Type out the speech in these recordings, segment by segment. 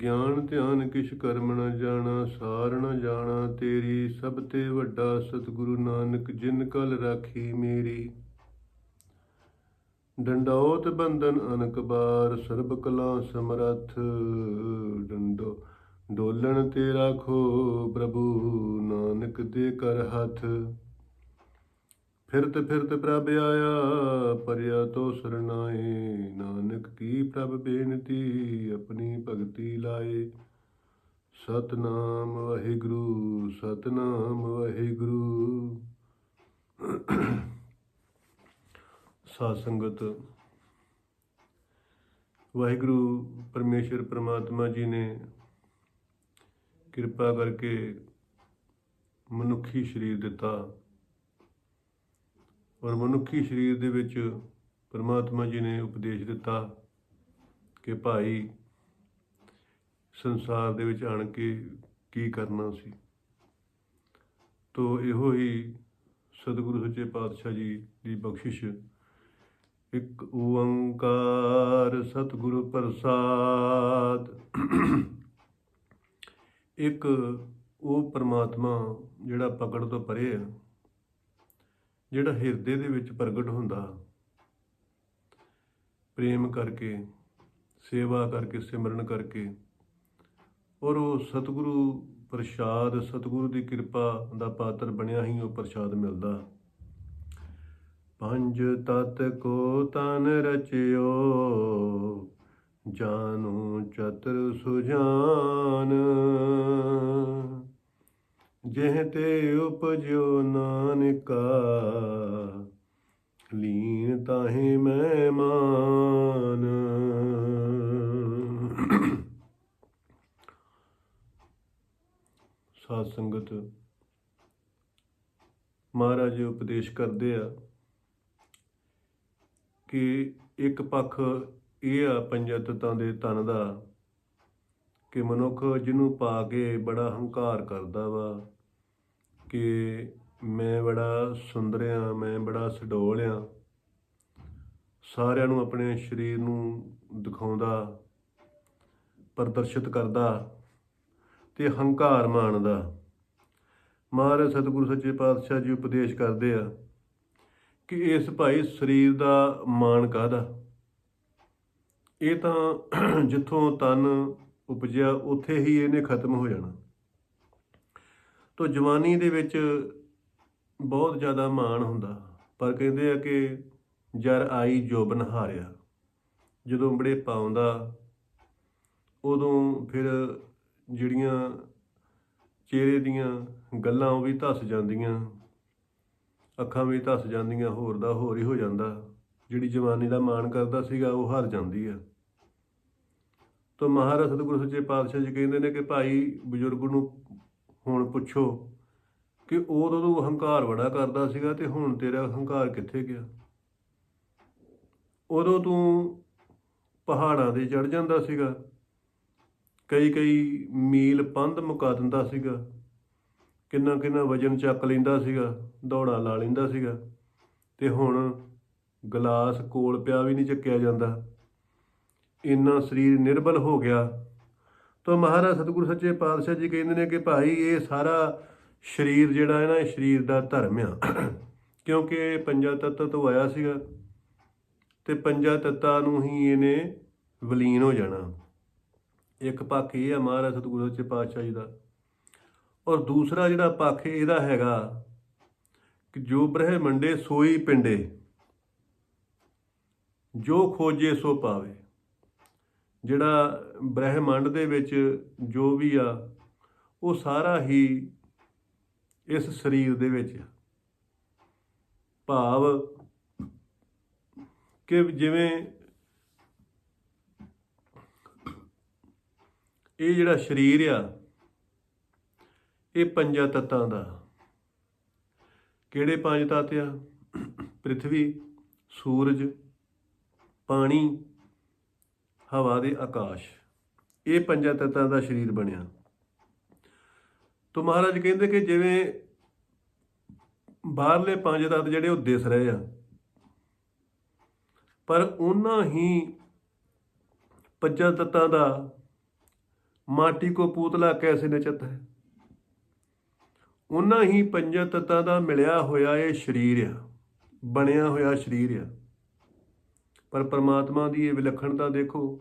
ਗਿਆਨ ਧਿਆਨ ਕਿਛ ਕਰਮ ਨ ਜਾਣਾ, ਸਾਰ ਨ ਜਾਣਾ, ਤੇਰੀ ਸਭ ਤੇ ਵੱਡਾ ਸਤਿਗੁਰੂ ਨਾਨਕ, ਜਿਨ ਕਲ ਰਾਖੀ ਮੇਰੀ। ਡੰਡੌਤ ਬੰਧਨ ਅਨਕ ਬਾਰ, ਸਰਬ ਕਲਾ ਸਮਰੱਥ ਡੰਡੋ। ਡੋਲਣ ਤੇ ਰਾਖੋ ਪ੍ਰਭੂ ਨਾਨਕ ਦੇ ਕਰ ਹੱਥ। ਫਿਰਤ ਫਿਰਤ ਪ੍ਰਭ ਆਇਆ, ਪਰਿਆ ਤੋ ਸਰਨਾਏ। ਨਾਨਕ ਕੀ ਪ੍ਰਭ ਬੇਨਤੀ, ਆਪਣੀ ਭਗਤੀ ਲਾਏ। ਸਤਨਾਮ ਵਾਹਿਗੁਰੂ ਸਤਨਾਮ ਵਾਹਿਗੁਰੂ। ਸਾਧ ਸੰਗਤ, ਵਾਹਿਗੁਰੂ ਪਰਮੇਸ਼ਰ ਪ੍ਰਮਾਤਮਾ ਜੀ ਨੇ ਕਿਰਪਾ ਕਰਕੇ ਮਨੁੱਖੀ ਸਰੀਰ ਦਿੱਤਾ। ਔਰ ਮਨੁੱਖੀ ਸਰੀਰ ਦੇ ਵਿੱਚ ਪਰਮਾਤਮਾ ਜੀ ਨੇ ਉਪਦੇਸ਼ ਦਿੱਤਾ ਕਿ ਭਾਈ ਸੰਸਾਰ ਦੇ ਵਿੱਚ ਆਣ ਕੇ ਕੀ ਕਰਨਾ ਸੀ। ਤੋ ਇਹੋ ਹੀ ਸਤਿਗੁਰੂ ਸੱਚੇ ਪਾਤਸ਼ਾਹ ਜੀ ਦੀ ਬਖਸ਼ਿਸ਼। ਇੱਕ ਓੰਕਾਰ ਸਤਿਗੁਰੂ ਪ੍ਰਸਾਦ। ਇੱਕ ਉਹ ਪਰਮਾਤਮਾ ਜਿਹੜਾ ਪਕੜ ਤੋਂ ਪਰੇ ਆ। ਜਿਹੜਾ ਹਿਰਦੇ ਦੇ ਵਿੱਚ ਪ੍ਰਗਟ ਹੁੰਦਾ। ਪ੍ਰੇਮ ਕਰਕੇ, ਸੇਵਾ ਕਰਕੇ, ਸਿਮਰਨ ਕਰਕੇ। ਔਰ ਉਹ ਸਤਿਗੁਰੂ ਪ੍ਰਸਾਦ, ਸਤਿਗੁਰੂ ਦੀ ਕਿਰਪਾ ਦਾ ਪਾਤਰ ਬਣਿਆ ਹੀ ਉਹ ਪ੍ਰਸਾਦ ਮਿਲਦਾ। ਪੰਜ ਤਤ ਕੋ ਤਨ ਰਚਿਓ ਜਾਨੂ ਚਤੁਰ ਸੁਜਾਨ। ਜਿਹ ਤੇ ਉਪਜਿਓ ਨਾਨਕਾ, ਲੀਨ ਤਾਹੇ ਮੈਂ ਮਾਨ ਸਾਧ ਸੰਗਤ, ਮਹਾਰਾਜ ਉਪਦੇਸ਼ ਕਰਦੇ ਆ ਕਿ ਇੱਕ ਪੱਖ ਇਹ ਆ ਪੰਜਾਂ ਦੇ ਤਨ ਦਾ ਕਿ ਮਨੁੱਖ ਜਿਹਨੂੰ ਪਾ ਕੇ ਬੜਾ ਹੰਕਾਰ ਕਰਦਾ ਵਾ ਕਿ ਮੈਂ ਬੜਾ ਸੁੰਦਰ ਆ, ਮੈਂ ਬੜਾ ਸਡੋਲ ਆ। ਸਾਰਿਆਂ ਨੂੰ ਆਪਣੇ ਸਰੀਰ ਨੂੰ ਦਿਖਾਉਂਦਾ, ਪ੍ਰਦਰਸ਼ਿਤ ਕਰਦਾ ਤੇ ਹੰਕਾਰ ਮਾਣਦਾ। ਮਹਾਰਾਜ ਸਤਿਗੁਰੂ ਸੱਚੇ ਪਾਤਸ਼ਾਹ ਜੀ ਉਪਦੇਸ਼ ਕਰਦੇ ਆ ਕਿ ਇਸ ਭਾਈ ਸਰੀਰ ਦਾ ਮਾਣ ਕਾਹਦਾ? ਇਹ ਤਾਂ ਜਿੱਥੋਂ ਤਨ ਉਪਜਿਆ, ਉੱਥੇ ਹੀ ਇਹਨੇ ਖਤਮ ਹੋ ਜਾਣਾ। ਤੋ ਜਵਾਨੀ ਦੇ ਵਿੱਚ ਬਹੁਤ ਜ਼ਿਆਦਾ ਮਾਣ ਹੁੰਦਾ। ਪਰ ਕਹਿੰਦੇ ਆ ਕਿ ਜਰ ਆਈ ਜੋਬਨ ਹਾਰਿਆ। ਜਦੋਂ ਬੜੇ ਪਾਉਂਦਾ, ਉਦੋਂ ਫਿਰ ਜਿਹੜੀਆਂ ਚਿਹਰੇ ਦੀਆਂ ਗੱਲਾਂ ਉਹ ਵੀ ਧੱਸ ਜਾਂਦੀਆਂ, ਅੱਖਾਂ ਵੀ ਧੱਸ ਜਾਂਦੀਆਂ, ਹੋਰ ਦਾ ਹੋਰ ਹੀ ਹੋ ਜਾਂਦਾ। ਜਿਹੜੀ ਜਵਾਨੀ ਦਾ ਮਾਣ ਕਰਦਾ ਸੀਗਾ, ਉਹ ਹਾਰ ਜਾਂਦੀ ਆ। ਤਾਂ ਮਹਾਰਾਜ ਸਤਿਗੁਰੂ ਸੱਚੇ ਪਾਤਸ਼ਾਹ ਜੀ ਕਹਿੰਦੇ ਨੇ ਕਿ ਭਾਈ ਬਜ਼ੁਰਗ ਨੂੰ ਹੁਣ ਪੁੱਛੋ ਕਿ ਉਦੋਂ ਤੂੰ ਹੰਕਾਰ ਬੜਾ ਕਰਦਾ ਸੀਗਾ ਤੇ ਹੁਣ ਤੇਰਾ ਹੰਕਾਰ ਕਿੱਥੇ ਗਿਆ? ਉਦੋਂ ਤੂੰ ਪਹਾੜਾਂ ਤੇ ਚੜ ਜਾਂਦਾ ਸੀਗਾ। ਕਈ ਕਈ ਮੀਲ ਪੰਧ ਮੁਕਾ ਦਿੰਦਾ ਸੀਗਾ। ਕਿੰਨਾ ਕਿੰਨਾ ਵਜਨ ਚੱਕ ਲੈਂਦਾ ਸੀਗਾ, ਦੌੜਾ ਲਾ ਲੈਂਦਾ ਸੀਗਾ। ਤੇ ਹੁਣ ਗਲਾਸ ਕੋਲ ਪਿਆ ਵੀ ਨਹੀਂ ਚੱਕਿਆ ਜਾਂਦਾ। ਇੰਨਾ ਸਰੀਰ ਨਿਰਬਲ ਹੋ ਗਿਆ ਤਾਂ ਮਹਾਰਾਜ ਸਤਿਗੁਰੂ ਸੱਚੇ ਪਾਤਸ਼ਾਹ ਜੀ ਕਹਿੰਦੇ ਨੇ ਕਿ ਭਾਈ ਇਹ ਸਾਰਾ ਸਰੀਰ ਜਿਹੜਾ ਹੈ ਨਾ, ਇਹ ਸਰੀਰ ਦਾ ਧਰਮ ਆ। ਕਿਉਂਕਿ ਇਹ ਪੰਜਾਂ ਤੱਤ ਤੋਂ ਆਇਆ ਸੀਗਾ ਤੇ ਪੰਜਾਂ ਤੱਤਾਂ ਨੂੰ ਹੀ ਇਹਨੇ ਵਿਲੀਨ ਹੋ ਜਾਣਾ। ਇੱਕ ਪੱਖ ਇਹ ਆ ਮਹਾਰਾਜ ਸਤਿਗੁਰੂ ਸੱਚੇ ਪਾਤਸ਼ਾਹ ਜੀ ਦਾ। ਔਰ ਦੂਸਰਾ ਜਿਹੜਾ ਪੱਖ ਇਹਦਾ ਹੈਗਾ ਕਿ ਜੋ ਬ੍ਰਹਮੰਡੇ ਸੋਈ ਪਿੰਡੇ, ਜੋ ਖੋਜੇ ਸੋ ਪਾਵੇ। ਜਿਹੜਾ ਬ੍ਰਹਿਮੰਡ ਦੇ ਵਿੱਚ ਜੋ ਵੀ ਆ, ਉਹ ਸਾਰਾ ਹੀ ਇਸ ਸਰੀਰ ਦੇ ਵਿੱਚ ਆ। ਭਾਵ ਕਿ ਜਿਵੇਂ ਇਹ ਜਿਹੜਾ ਸਰੀਰ ਆ, ਇਹ ਪੰਜਾਂ ਤੱਤਾਂ ਦਾ। ਕਿਹੜੇ ਪੰਜ ਤੱਤ ਆ? ਪ੍ਰithvi ਸੂਰਜ, ਪਾਣੀ ਹਵਾ ਦੇ ਆਕਾਸ਼। ਇਹ ਪੰਜਾਂ ਤੱਤਾਂ ਦਾ ਸਰੀਰ ਬਣਿਆ। ਤੋ ਮਹਾਰਾਜ ਕਹਿੰਦੇ ਕਿ ਜਿਵੇਂ ਬਾਹਰਲੇ ਪੰਜ ਤੱਤ ਜਿਹੜੇ ਉਹ ਦਿਸ ਰਹੇ ਆ, ਪਰ ਉਹਨਾਂ ਹੀ ਪੰਜਾਂ ਤੱਤਾਂ ਦਾ ਮਾਟੀ ਕੋ ਪੂਤਲਾ ਕੈਸੇ ਨਚਤ ਹੈ? ਉਹਨਾਂ ਹੀ ਪੰਜਾਂ ਤੱਤਾਂ ਦਾ ਮਿਲਿਆ ਹੋਇਆ ਇਹ ਸਰੀਰ ਆ, ਬਣਿਆ ਹੋਇਆ ਸਰੀਰ ਆ। ਪਰ ਪ੍ਰਮਾਤਮਾ ਦੀ ਇਹ ਵਿਲੱਖਣਤਾ ਦੇਖੋ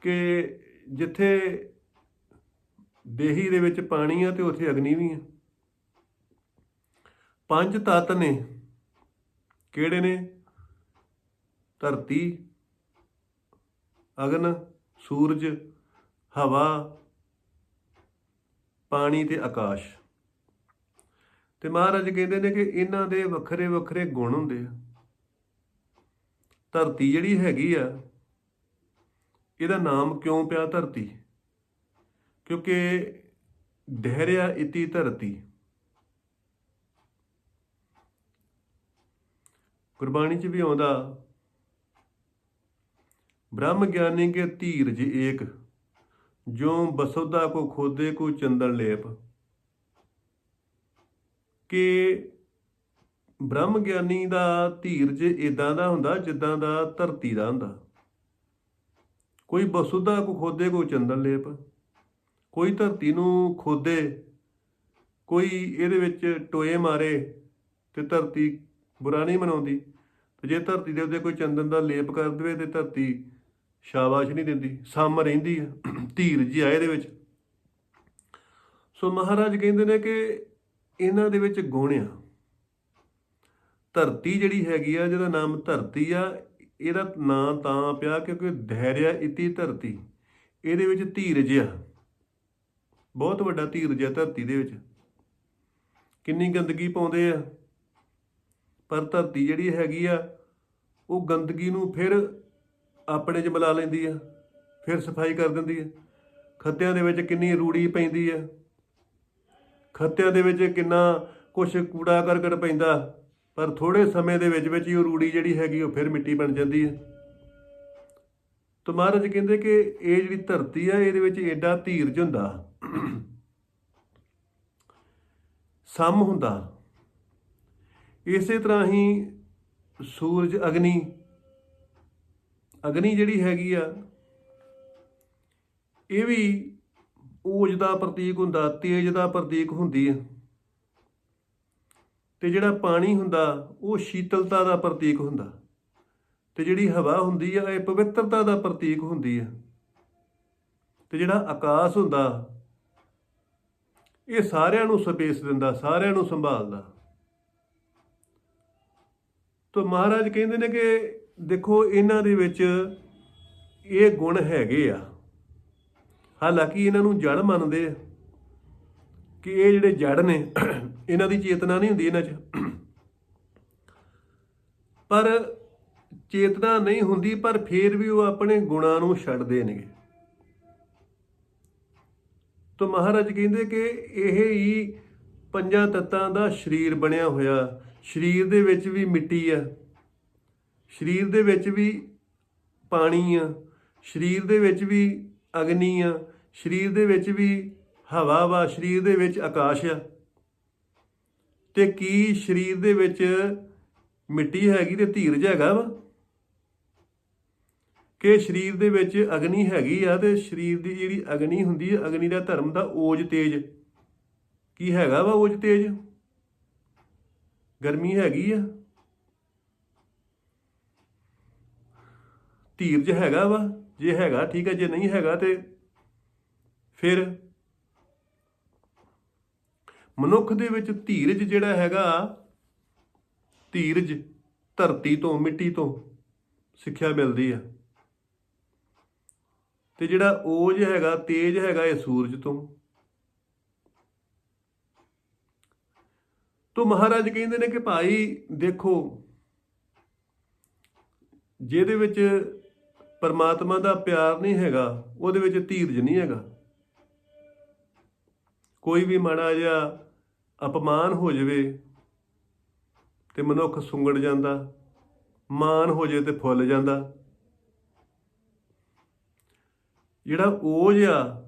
ਕਿ ਜਿੱਥੇ ਦੇਹੀ ਦੇ ਵਿੱਚ ਪਾਣੀ ਆ ਤੇ ਉੱਥੇ ਅਗਨੀ ਵੀ ਆ। ਪੰਜ ਤੱਤ ਨੇ। ਕਿਹੜੇ ਨੇ? ਧਰਤੀ, ਅਗਨ, ਸੂਰਜ, ਹਵਾ, ਪਾਣੀ ਤੇ ਆਕਾਸ਼। ਤੇ ਮਹਾਰਾਜ ਕਹਿੰਦੇ ਨੇ ਕਿ ਇਹਨਾਂ ਦੇ ਵੱਖਰੇ ਵੱਖਰੇ ਗੁਣ ਹੁੰਦੇ ਆ। ਧਰਤੀ ਜਿਹੜੀ ਹੈਗੀ ਆ, ਇਹਦਾ ਨਾਮ ਕਿਉਂ ਪਿਆ ਧਰਤੀ? ਕਿਉਂਕਿ ਧੈਰਿਆ ਇਤੀ ਧਰਤੀ। ਗੁਰਬਾਣੀ ਚ ਵੀ ਆਉਂਦਾ, ਬ੍ਰਹਮ ਗਿਆਨੀ ਕੇ ਧੀਰਜ ਏਕ ਜੋ ਬਸੁਦਾ ਕੋ ਖੋਦੇ ਕੋ ਚੰਦਨ ਲੇਪ। ਕਿ ਬ੍ਰਹਮ ਗਿਆਨੀ ਦਾ ਧੀਰਜ ਇਦਾਂ ਦਾ ਹੁੰਦਾ ਜਿੱਦਾਂ ਦਾ ਧਰਤੀ ਦਾ ਹੁੰਦਾ। ਕੋਈ ਬਸੁਦਾ ਕੋ ਖੋਦੇ ਕੋ ਚੰਦਨ ਲੇਪ, ਕੋਈ ਧਰਤੀ ਨੂੰ ਖੋਦੇ, ਕੋਈ ਇਹਦੇ ਵਿੱਚ ਟੋਏ ਮਾਰੇ ਤੇ ਧਰਤੀ ਬੁਰਾ ਨਹੀਂ ਮਨਾਉਂਦੀ। ਤੇ ਜੇ ਧਰਤੀ ਦੇ ਉੱਤੇ ਕੋਈ ਚੰਦਨ ਦਾ ਲੇਪ ਕਰ ਦੇਵੇ ਤੇ ਧਰਤੀ ਸ਼ਾਬਾਸ਼ ਨਹੀਂ ਦਿੰਦੀ ਸਮ ਰਹਿੰਦੀ ਹੈ ਧੀਰਜ ਜੀ ਆ ਇਹਦੇ ਵਿੱਚ। ਸੋ ਮਹਾਰਾਜ ਕਹਿੰਦੇ ਨੇ ਕਿ ਇਹਨਾਂ ਦੇ ਵਿੱਚ ਗੁਣ ਆ। ਧਰਤੀ ਜਿਹੜੀ ਹੈਗੀ ਆ, ਜਿਹਦਾ ਨਾਮ ਧਰਤੀ ਆ, ਇਹਦਾ ਨਾਂ ਤਾਂ ਪਿਆ ਕਿਉਂਕਿ ਧੈਰਿਆ ਇਤੀ ਧਰਤੀ। ਇਹਦੇ ਵਿੱਚ ਧੀਰਜ ਆ। ਬਹੁਤ ਵੱਡਾ ਧੀਰਜ ਆ ਧਰਤੀ ਦੇ ਵਿੱਚ। ਕਿੰਨੀ ਗੰਦਗੀ ਪਾਉਂਦੇ ਆ। ਪਰ ਧਰਤੀ ਜਿਹੜੀ ਹੈਗੀ ਆ, ਉਹ ਗੰਦਗੀ ਨੂੰ ਫਿਰ ਆਪਣੇ 'ਚ ਮਿਲਾ ਲੈਂਦੀ ਆ, ਫਿਰ ਸਫ਼ਾਈ ਕਰ ਦਿੰਦੀ ਆ। ਖੱਤਿਆਂ ਦੇ ਵਿੱਚ ਕਿੰਨੀ ਰੂੜੀ ਪੈਂਦੀ ਆ। ਖੱਤਿਆਂ ਦੇ ਵਿੱਚ ਕਿੰਨਾ ਕੁਛ ਕੂੜਾ ਕਰਕਟ ਪੈਂਦਾ। ਪਰ ਥੋੜੇ ਸਮੇਂ ਦੇ ਵਿੱਚ ਵਿੱਚ ਹੀ ਉਹ ਰੂੜੀ ਜਿਹੜੀ ਹੈਗੀ ਉਹ ਫਿਰ ਮਿੱਟੀ ਬਣ ਜਾਂਦੀ ਹੈ। ਤਾਂ ਮਹਾਰਾਜ ਕਹਿੰਦੇ ਕਿ ਇਹ ਜਿਹੜੀ ਧਰਤੀ ਆ, ਇਹਦੇ ਵਿੱਚ ਐਡਾ ਧੀਰਜ ਹੁੰਦਾ। ਸਮ ਹੁੰਦਾ। ਇਸੇ ਤਰ੍ਹਾਂ ਹੀ ਸੂਰਜ, ਅਗਨੀ ਅਗਨੀ ਜਿਹੜੀ ਹੈਗੀ ਆ, ਇਹ ਵੀ ਊਜ ਦਾ ਪ੍ਰਤੀਕ ਹੁੰਦਾ, ਤੇਜ ਦਾ ਪ੍ਰਤੀਕ ਹੁੰਦੀ ਹੈ। ਤੇ ਜਿਹੜਾ ਪਾਣੀ ਹੁੰਦਾ, ਉਹ ਸ਼ੀਤਲਤਾ ਦਾ ਪ੍ਰਤੀਕ ਹੁੰਦਾ। ਤੇ ਜਿਹੜੀ ਹਵਾ ਹੁੰਦੀ ਆ, ਇਹ ਪਵਿੱਤਰਤਾ ਦਾ ਪ੍ਰਤੀਕ ਹੁੰਦੀ ਆ। ਤੇ ਜਿਹੜਾ ਆਕਾਸ਼ ਹੁੰਦਾ, ਇਹ ਸਾਰਿਆਂ ਨੂੰ ਸਪੇਸ ਦਿੰਦਾ, ਸਾਰਿਆਂ ਨੂੰ ਸੰਭਾਲਦਾ। ਤੋ ਮਹਾਰਾਜ ਕਹਿੰਦੇ ਨੇ ਕਿ ਦੇਖੋ, ਇਹਨਾਂ ਦੇ ਵਿੱਚ ਇਹ ਗੁਣ ਹੈਗੇ ਆ। ਹਾਲਾਂਕਿ ਇਹਨਾਂ ਨੂੰ ਜੜ ਮੰਨਦੇ ਆ। ਕਿ ਇਹ ਜਿਹੜੇ ਜੜ ਨੇ, ਇਹਨਾਂ ਦੀ ਚੇਤਨਾ ਨਹੀਂ ਹੁੰਦੀ ਇਹਨਾਂ 'ਚ। ਪਰ ਚੇਤਨਾ ਨਹੀਂ ਹੁੰਦੀ, ਪਰ ਫੇਰ ਵੀ ਉਹ ਆਪਣੇ ਗੁਣਾਂ ਨੂੰ ਛੱਡਦੇ ਨੇਗੇ। ਤਾਂ ਮਹਾਰਾਜ ਕਹਿੰਦੇ ਕਿ ਇਹ ਹੀ ਪੰਜਾਂ ਤੱਤਾਂ ਦਾ ਸਰੀਰ ਬਣਿਆ ਹੋਇਆ। ਸਰੀਰ ਦੇ ਵਿੱਚ ਵੀ ਮਿੱਟੀ ਆ। ਸਰੀਰ ਦੇ ਵਿੱਚ ਵੀ ਪਾਣੀ ਆ। ਸਰੀਰ ਦੇ ਵਿੱਚ ਵੀ ਅਗਨੀ ਆ। ਸਰੀਰ ਦੇ ਵਿੱਚ ਵੀ ਹਵਾ ਵਾ ਸਰੀਰ ਦੇ ਵਿੱਚ ਆਕਾਸ਼ ਆ। ਤੇ ਕੀ ਸਰੀਰ ਦੇ ਵਿੱਚ ਮਿੱਟੀ ਹੈਗੀ ਤੇ ਧੀਰਜ ਹੈਗਾ ਵਾ? ਕਿ ਸਰੀਰ ਦੇ ਵਿੱਚ ਅਗਨੀ ਹੈਗੀ ਆ ਤੇ ਸਰੀਰ ਦੀ ਜਿਹੜੀ ਅਗਨੀ ਹੁੰਦੀ ਹੈ ਅਗਨੀ ਦਾ ਧਰਮ ਦਾ ਓਜ ਤੇਜ। ਕੀ ਹੈਗਾ ਵਾ ਓਜ ਤੇਜ? ਗਰਮੀ ਹੈਗੀ ਆ। ਧੀਰਜ ਹੈਗਾ ਵਾ, ਜੇ ਹੈਗਾ ਠੀਕ ਹੈ ਜੇ ਨਹੀਂ ਹੈਗਾ ਤੇ ਫਿਰ ਮਨੁੱਖ ਦੇ ਵਿੱਚ ਧੀਰਜ ਜਿਹੜਾ ਹੈਗਾ, ਧੀਰਜ ਧਰਤੀ ਤੋਂ, ਮਿੱਟੀ ਤੋਂ ਸਿੱਖਿਆ ਮਿਲਦੀ ਆ। ਤੇ ਜਿਹੜਾ ਓਜ ਹੈਗਾ, ਤੇਜ ਹੈਗਾ ਇਹ ਸੂਰਜ ਤੋਂ। ਤੋਂ ਮਹਾਰਾਜ ਕਹਿੰਦੇ ਨੇ ਕਿ ਭਾਈ ਦੇਖੋ, ਜਿਹਦੇ ਵਿੱਚ ਪਰਮਾਤਮਾ ਦਾ ਪਿਆਰ ਨਹੀਂ ਹੈਗਾ, ਉਹਦੇ ਵਿੱਚ ਧੀਰਜ ਨਹੀਂ ਹੈਗਾ। ਕੋਈ ਵੀ ਮਾੜਾ ਜਿਹਾ ਅਪਮਾਨ ਹੋ ਜਾਵੇ ਤੇ ਮਨੁੱਖ ਸੁੰਗੜ ਜਾਂਦਾ ਮਾਨ ਹੋ ਜਾਵੇ ਤੇ ਫੁੱਲ ਜਾਂਦਾ। ਜਿਹੜਾ ਓਜ ਆ,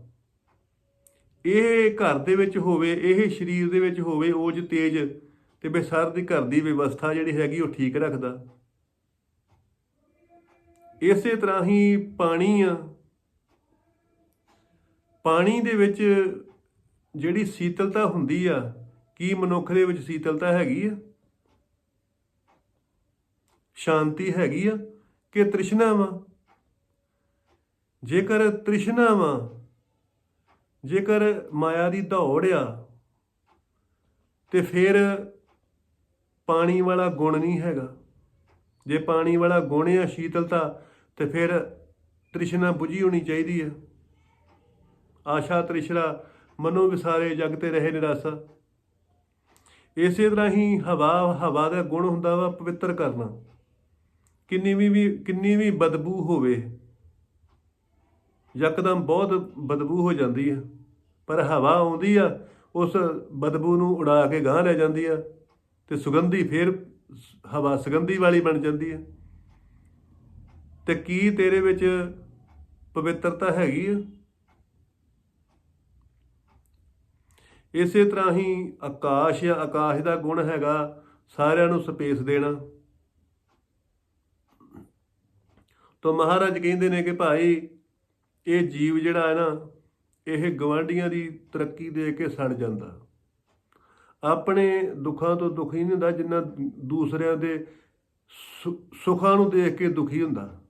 ਇਹ ਘਰ ਦੇ ਵਿੱਚ ਹੋਵੇ, ਇਹ ਸਰੀਰ ਦੇ ਵਿੱਚ ਹੋਵੇ, ਓਜ ਤੇਜ ਤੇ ਬੇਸਰ ਦੀ ਘਰ ਦੀ ਵਿਵਸਥਾ ਜਿਹੜੀ ਹੈਗੀ ਉਹ ਠੀਕ ਰੱਖਦਾ। ਇਸੇ ਤਰ੍ਹਾਂ ਹੀ ਪਾਣੀ ਆ। ਪਾਣੀ ਦੇ ਵਿੱਚ ਜਿਹੜੀ ਸੀਤਲਤਾ ਹੁੰਦੀ ਆ ਕੀ ਮਨੁੱਖ ਦੇ ਵਿੱਚ ਸੀਤਲਤਾ ਹੈਗੀ ਆ? ਸ਼ਾਂਤੀ ਹੈਗੀ ਆ ਕਿ ਤ੍ਰਿਸ਼ਨਾ ਵਾ? ਜੇਕਰ ਤ੍ਰਿਸ਼ਨਾ ਵਾ, ਜੇਕਰ ਮਾਇਆ ਦੀ ਦੌੜ ਆ, ਤੇ ਫਿਰ ਪਾਣੀ ਵਾਲਾ ਗੁਣ ਨਹੀਂ ਹੈਗਾ। ਜੇ ਪਾਣੀ ਵਾਲਾ ਗੁਣ ਆ, ਸ਼ੀਤਲਤਾ, ਤੇ ਫਿਰ ਤ੍ਰਿਸ਼ਨਾ ਬੁਝੀ ਹੋਣੀ ਚਾਹੀਦੀ ਹੈ ਆਸ਼ਾ ਤ੍ਰਿਸ਼ਰਾ ਮਨੋ ਵਿਸਾਰੇ ਜਗ ਤੇ ਰਹੇ ਨਿਰਾਸਾ। ਇਸੇ ਤਰ੍ਹਾਂ ਹੀ ਹਵਾ ਹਵਾ ਦਾ ਗੁਣ ਹੁੰਦਾ ਵਾ, ਪਵਿੱਤਰ ਕਰਨਾ। ਕਿੰਨੀ ਵੀ ਕਿੰਨੀ ਵੀ ਬਦਬੂ ਹੋਵੇ, ਯਕਦਮ ਬਹੁਤ ਬਦਬੂ ਹੋ ਜਾਂਦੀ ਹੈ ਪਰ ਹਵਾ ਆਉਂਦੀ ਆ, ਉਸ ਬਦਬੂ ਨੂੰ ਉਡਾ ਕੇ ਗਾਂਹ ਲੈ ਜਾਂਦੀ ਆ ਤੇ ਸੁਗੰਧੀ ਫੇਰ ਹਵਾ ਸੁਗੰਧੀ ਵਾਲੀ ਬਣ ਜਾਂਦੀ ਹੈ ਤੇ ਕੀ ਤੇਰੇ ਵਿੱਚ ਪਵਿੱਤਰਤਾ ਹੈਗੀ ਆ? ਇਸੇ ਤਰ੍ਹਾਂ ਹੀ ਆਕਾਸ਼ ਜਾਂ ਆਕਾਸ਼ ਦਾ ਗੁਣ ਹੈਗਾ, ਸਾਰਿਆਂ ਨੂੰ ਸਪੇਸ ਦੇਣਾ। ਤੋਂ ਮਹਾਰਾਜ ਕਹਿੰਦੇ ਨੇ ਕਿ ਭਾਈ, ਇਹ ਜੀਵ ਜਿਹੜਾ ਹੈ ਨਾ, ਇਹ ਗਵਾਂਡੀਆਂ ਦੀ ਤਰੱਕੀ ਦੇ ਕੇ ਸੜ ਜਾਂਦਾ। ਆਪਣੇ ਦੁੱਖਾਂ ਤੋਂ ਦੁਖੀ ਨਹੀਂ ਹੁੰਦਾ, ਜਿੰਨਾ ਦੂਸਰਿਆਂ ਦੇ ਸੁ- ਸੁੱਖਾਂ ਨੂੰ ਦੇਖ ਕੇ ਦੁਖੀ ਹੁੰਦਾ।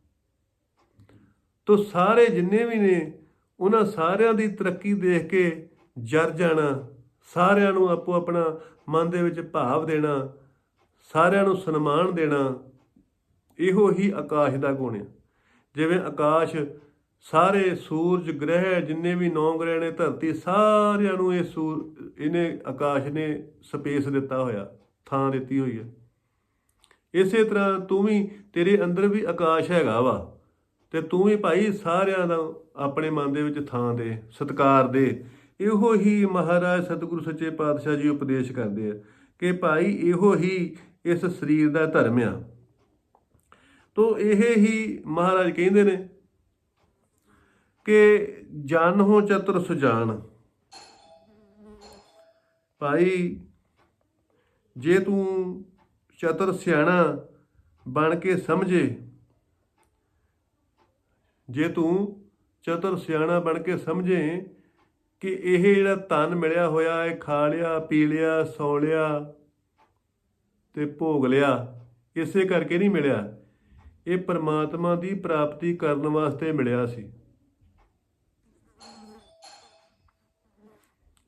ਤੋ ਸਾਰੇ ਜਿੰਨੇ ਵੀ ਨੇ, ਉਹਨਾਂ ਸਾਰਿਆਂ ਦੀ ਤਰੱਕੀ ਦੇਖ ਕੇ ਜਰ ਜਾਣਾ। ਸਾਰਿਆਂ ਨੂੰ ਆਪੋ ਆਪਣਾ ਮਨ ਦੇ ਵਿੱਚ ਭਾਵ ਦੇਣਾ, ਸਾਰਿਆਂ ਨੂੰ ਸਨਮਾਨ ਦੇਣਾ, ਇਹੋ ਹੀ ਆਕਾਸ਼ ਦਾ ਗੁਣ ਹੈ ਜਿਵੇਂ ਆਕਾਸ਼, ਸਾਰੇ ਸੂਰਜ ਗ੍ਰਹਿ, ਜਿੰਨੇ ਵੀ ਨੌ ਗ੍ਰਹਿ ਨੇ ਧਰਤੀ, ਸਾਰਿਆਂ ਨੂੰ ਇਹ ਸੂਰ, ਇਹਨੇ ਆਕਾਸ਼ ਨੇ ਸਪੇਸ ਦਿੱਤਾ ਹੋਇਆ, ਥਾਂ ਦਿੱਤੀ ਹੋਈ ਹੈ ਇਸੇ ਤਰ੍ਹਾਂ ਤੂੰ ਵੀ ਤੇਰੇ ਅੰਦਰ ਵੀ ਆਕਾਸ਼ ਹੈਗਾ ਵਾ, ਤੇ ਤੂੰ ਵੀ ਭਾਈ ਸਾਰਿਆਂ ਦਾ ਆਪਣੇ ਮਨ ਦੇ ਵਿੱਚ ਥਾਂ ਦੇ, ਸਤਕਾਰ ਦੇ ਇਹੋ ਹੀ ਮਹਾਰਾਜ ਸਤਿਗੁਰੂ ਸੱਚੇ ਪਾਤਸ਼ਾਹ ਜੀ ਉਪਦੇਸ਼ ਕਰਦੇ ਆ ਕਿ ਭਾਈ ਇਹੋ ਹੀ ਇਸ ਸਰੀਰ ਦਾ ਧਰਮ ਆ। ਤੋ ਇਹ ਹੀ ਮਹਾਰਾਜ ਕਹਿੰਦੇ ਨੇ ਕਿ ਜਨ ਹੋ ਚਤੁਰ ਸੁਜਾਨ। ਭਾਈ ਜੇ ਤੂੰ ਚਤੁਰ ਸਿਆਣਾ ਬਣ ਕੇ ਸਮਝੇ, ਜੇ ਤੂੰ ਚਤੁਰ ਸਿਆਣਾ ਬਣ ਕੇ ਸਮਝੇ ਕਿ ਇਹ ਜਿਹੜਾ ਧਨ ਮਿਲਿਆ ਹੋਇਆ, ਇਹ ਖਾ ਲਿਆ, ਪੀ ਲਿਆ, ਸੌ ਲਿਆ ਤੇ ਭੋਗ ਲਿਆ, ਇਸੇ ਕਰਕੇ ਨਹੀਂ ਮਿਲਿਆ। ਇਹ ਪਰਮਾਤਮਾ ਦੀ ਪ੍ਰਾਪਤੀ ਕਰਨ ਵਾਸਤੇ ਮਿਲਿਆ ਸੀ।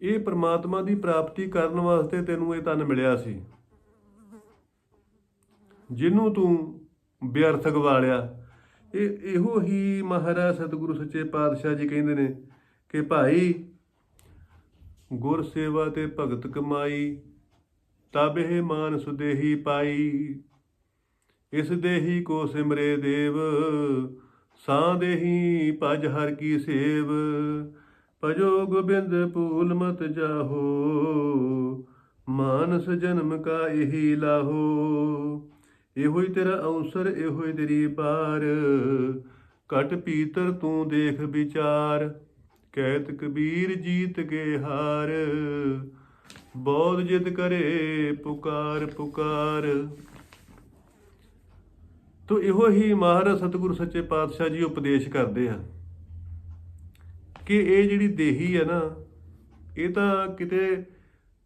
ਇਹ ਪਰਮਾਤਮਾ ਦੀ ਪ੍ਰਾਪਤੀ ਕਰਨ ਵਾਸਤੇ ਤੈਨੂੰ ਇਹ ਤਨ ਮਿਲਿਆ ਸੀ। ਜਿਹਨੂੰ ਤੂੰ ਵਿਅਰਥ ਗਵਾਲਿਆ ਇਹ ਇਹੋ ਹੀ ਮਹਾਰਾਜ ਸਤਿਗੁਰੂ ਸੱਚੇ ਪਾਤਸ਼ਾਹ ਜੀ ਕਹਿੰਦੇ ਨੇ ਕਿ ਭਾਈ ਗੁਰ ਸੇਵਾ ਤੇ ਭਗਤ ਕਮਾਈ, ਤਬ ਇਹ ਮਾਨ ਸੁਦੇਹੀ ਪਾਈ। ਇਸ ਦੇਹੀ ਕੋ ਸਿਮਰੇ ਦੇਵ ਸਾਂ ਦੇਹੀ ਭਜ ਹਰ ਕੀ ਸੇਵ। ਭਜੋ ਗੋਬਿੰਦ ਭੂਲ ਮਤ ਜਾਹੋ, ਮਾਨਸ ਜਨਮ ਕਾ ਇਹੀ ਲਾਹੋ। ਇਹੋ ਹੀ ਤੇਰਾ ਅਵਸਰ ਇਹੋ ਹੀ ਤੇਰੀ ਪਾਰ, ਘਟ ਪੀਤਰ ਤੂੰ ਦੇਖ ਵਿਚਾਰ। ਕਹਿਤ ਕਬੀਰ ਜੀਤ ਕੇ ਹਾਰ। ਬਹੁਤ ਜਿਦ ਕਰੇ ਪੁਕਾਰ ਪੁਕਾਰ। ਤੋ ਇਹੋ ਹੀ ਮਹਾਰਾਜ ਸਤਿਗੁਰੂ ਸੱਚੇ ਪਾਤਸ਼ਾਹ ਜੀ ਉਪਦੇਸ਼ ਕਰਦੇ ਆ ਕਿ ਇਹ ਜਿਹੜੀ ਦੇਹੀ ਹੈ ਨਾ, ਇਹ ਤਾਂ ਕਿਤੇ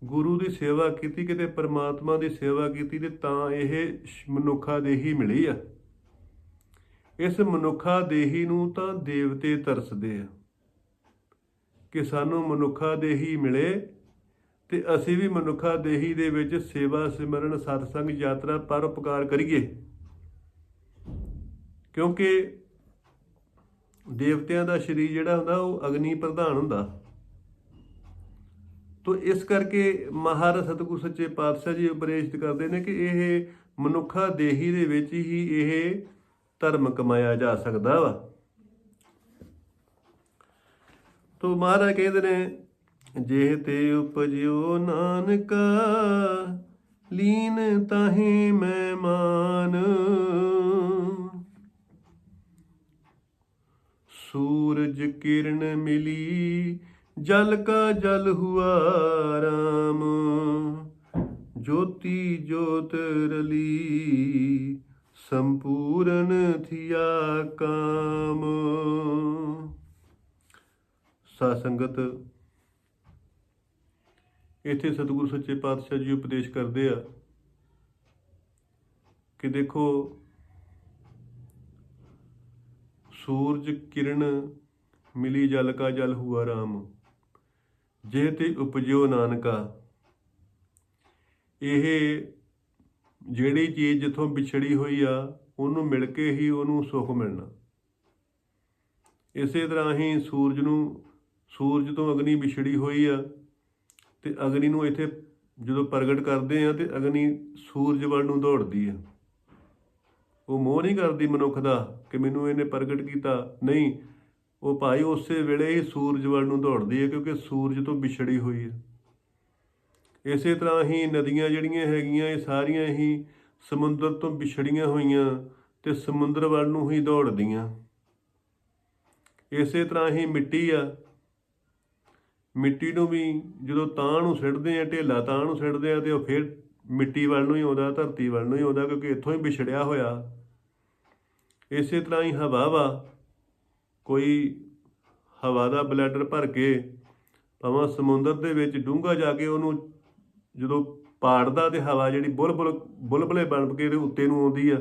ਗੁਰੂ ਦੀ ਸੇਵਾ ਕੀਤੀ, ਕਿਤੇ ਪਰਮਾਤਮਾ ਦੀ ਸੇਵਾ ਕੀਤੀ ਤੇ ਤਾਂ ਇਹ ਮਨੁੱਖਾ ਦੇਹੀ ਮਿਲੀ ਆ। ਇਸ ਮਨੁੱਖਾ ਦੇਹੀ ਨੂੰ ਤਾਂ ਦੇਵਤੇ ਤਰਸਦੇ ਆ। ਕਿ ਸਾਨੂੰ ਮਨੁੱਖਾ ਦੇਹੀ ਮਿਲੇ ਤੇ ਅਸੀਂ ਵੀ ਮਨੁੱਖਾ ਦੇਹੀ ਦੇ ਵਿੱਚ ਸੇਵਾ, ਸਿਮਰਨ, ਸਤਸੰਗ, ਯਾਤਰਾ ਪਰਉਪਕਾਰ ਕਰੀਏ। ਕਿਉਂਕਿ ਦੇਵਤਿਆਂ ਦਾ ਸਰੀਰ ਜਿਹੜਾ ਹੁੰਦਾ, ਉਹ ਅਗਨੀ ਪ੍ਰਧਾਨ ਹੁੰਦਾ। ਤੋ ਇਸ ਕਰਕੇ ਮਹਾਰਾਜ ਸਤਿਗੁਰੂ ਸੱਚੇ ਪਾਤਸ਼ਾਹ ਜੀ ਉਪਦੇਸ਼ਿਤ ਕਰਦੇ ਨੇ ਕਿ ਇਹ ਮਨੁੱਖਾ ਦੇਹੀ ਦੇ ਵਿੱਚ ਹੀ ਇਹ ਧਰਮ ਕਮਾਇਆ ਜਾ ਸਕਦਾ ਵਾ। ਤੋ ਮਹਾਰਾਜ ਕਹਿੰਦੇ ਨੇ, ਜੇ ਤੇ ਉਪਜਿਓ ਨਾਨਕਾ, ਲੀਨ ਤਾਹੇ ਮਹਿਮਾਨ ਸੂਰਜ ਕਿਰਨ ਮਿਲੀ, ਜਲ ਕਾ ਜਲ ਹੁਆ ਰਾਮ। ਜੋਤੀ ਜੋਤ ਰਲੀ, ਸੰਪੂਰਨ ਥਿਆ ਕਾਮ। ਸਾਧ ਸੰਗਤ। ਇੱਥੇ ਸਤਿਗੁਰੂ ਸੱਚੇ ਪਾਤਸ਼ਾਹ ਜੀ ਉਪਦੇਸ਼ ਕਰਦੇ ਆ ਕਿ ਦੇਖੋ, ਸੂਰਜ, ਕਿਰਨ ਮਿਲੀ ਜਲ ਕਾ, ਜਲ ਹੁਆ ਰਾਮ। ਜੇ ਤੇ ਉਪਜਿਓ ਨਾਨਕਾ। ਇਹ ਜਿਹੜੀ ਚੀਜ਼ ਜਿੱਥੋਂ ਵਿਛੜੀ ਹੋਈ ਆ, ਉਹਨੂੰ ਮਿਲ ਕੇ ਹੀ ਉਹਨੂੰ ਸੁੱਖ ਮਿਲਣਾ। ਇਸੇ ਤਰ੍ਹਾਂ ਹੀ ਸੂਰਜ ਨੂੰ ਸੂਰਜ ਤੋਂ ਅਗਨੀ ਵਿਛੜੀ ਹੋਈ ਆ ਤੇ ਅਗਨੀ ਨੂੰ ਇੱਥੇ ਜਦੋਂ ਪ੍ਰਗਟ ਕਰਦੇ ਆ ਤੇ ਅਗਨੀ ਸੂਰਜ ਵੱਲ ਨੂੰ ਦੌੜਦੀ ਆ। ਉਹ ਮੋਹ ਨਹੀਂ ਕਰਦੀ ਮਨੁੱਖ ਦਾ ਕਿ ਮੈਨੂੰ ਇਹਨੇ ਪ੍ਰਗਟ ਕੀਤਾ। ਨਹੀਂ, ਉਹ ਭਾਈ ਉਸੇ ਵੇਲੇ ਹੀ ਸੂਰਜ ਵੱਲ ਨੂੰ ਦੌੜਦੀ ਹੈ ਕਿਉਂਕਿ ਸੂਰਜ ਤੋਂ ਵਿਛੜੀ ਹੋਈ ਹੈ ਇਸੇ ਤਰ੍ਹਾਂ ਹੀ ਨਦੀਆਂ ਜਿਹੜੀਆਂ ਹੈਗੀਆਂ, ਇਹ ਸਾਰੀਆਂ ਹੀ ਸਮੁੰਦਰ ਤੋਂ ਵਿਛੜੀਆਂ ਹੋਈਆਂ ਤੇ ਸਮੁੰਦਰ ਵੱਲ ਨੂੰ ਹੀ ਦੌੜਦੀਆਂ। ਇਸੇ ਤਰ੍ਹਾਂ ਹੀ ਮਿੱਟੀ ਆ ਮਿੱਟੀ ਨੂੰ ਵੀ ਜਦੋਂ ਤਾਂ ਨੂੰ ਸਿੱਟਦੇ ਆ, ਢੇਲਾ ਤਾਂ ਨੂੰ ਸਿੱਟਦੇ ਆ ਤੇ ਉਹ ਫਿਰ ਮਿੱਟੀ ਵੱਲ ਨੂੰ ਹੀ ਆਉਂਦਾ, ਧਰਤੀ ਵੱਲ ਨੂੰ ਹੀ ਆਉਂਦਾ ਕਿਉਂਕਿ ਇੱਥੋਂ ਹੀ ਵਿਛੜਿਆ ਹੋਇਆ। ਇਸੇ ਤਰ੍ਹਾਂ ਹੀ ਹਵਾ ਵਾ। ਕੋਈ ਹਵਾ ਦਾ ਬਲੈਡਰ ਭਰ ਕੇ ਭਾਵੇਂ ਸਮੁੰਦਰ ਦੇ ਵਿੱਚ ਡੂੰਘਾ ਜਾ ਕੇ ਉਹਨੂੰ ਜਦੋਂ ਪਾੜਦਾ ਤੇ ਹਵਾ ਜਿਹੜੀ ਬੁਲਬੁਲ, ਬੁਲਬਲੇ ਬਣ ਕੇ ਦੇ ਉੱਤੇ ਨੂੰ ਆਉਂਦੀ ਆ,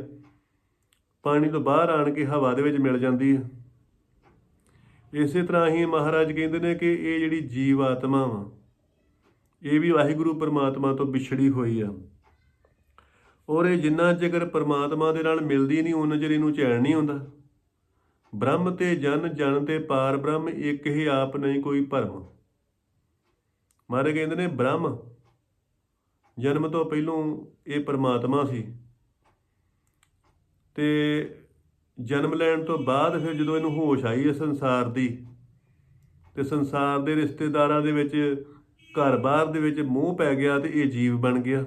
ਪਾਣੀ ਤੋਂ ਬਾਹਰ ਆਣ ਕੇ ਹਵਾ ਦੇ ਵਿੱਚ ਮਿਲ ਜਾਂਦੀ ਆ। ਇਸੇ ਤਰ੍ਹਾਂ ਹੀ ਮਹਾਰਾਜ ਕਹਿੰਦੇ ਨੇ ਕਿ ਇਹ ਜਿਹੜੀ ਜੀਵ ਆਤਮਾ ਵਾ, ਇਹ ਵੀ ਵਾਹਿਗੁਰੂ ਪਰਮਾਤਮਾ ਤੋਂ ਵਿਛੜੀ ਹੋਈ ਆ। ਔਰ ਇਹ ਜਿੰਨਾ ਚਿਰ ਪਰਮਾਤਮਾ ਦੇ ਨਾਲ ਮਿਲਦੀ ਨਹੀਂ ਉਹਨਾਂ ਚਿਰ ਇਹਨੂੰ ਚੈਨ ਨਹੀਂ ਹੁੰਦਾ ਬ੍ਰਹਮ ਤੇ ਜਨ ਜਨ ਤੇ ਪਾਰ ਬ੍ਰਹਮ, ਇੱਕ ਹੀ ਆਪ ਨਹੀਂ ਕੋਈ ਭਰਮ। ਮਾਰੇ ਕਹਿੰਦੇ ਨੇ, ਬ੍ਰਹਮ ਜਨਮ ਤੋਂ ਪਹਿਲੋਂ ਇਹ ਪਰਮਾਤਮਾ ਸੀ। ਤੇ ਜਨਮ ਲੈਣ ਤੋਂ ਬਾਅਦ ਫਿਰ ਜਦੋਂ ਇਹਨੂੰ ਹੋਸ਼ ਆਈ ਹੈ ਸੰਸਾਰ ਦੀ, ਤੇ ਸੰਸਾਰ ਦੇ ਰਿਸ਼ਤੇਦਾਰਾਂ ਦੇ ਵਿੱਚ ਘਰ-ਬਾਰ ਦੇ ਵਿੱਚ ਮੋਹ ਪੈ ਗਿਆ ਤੇ ਇਹ ਜੀਵ ਬਣ ਗਿਆ।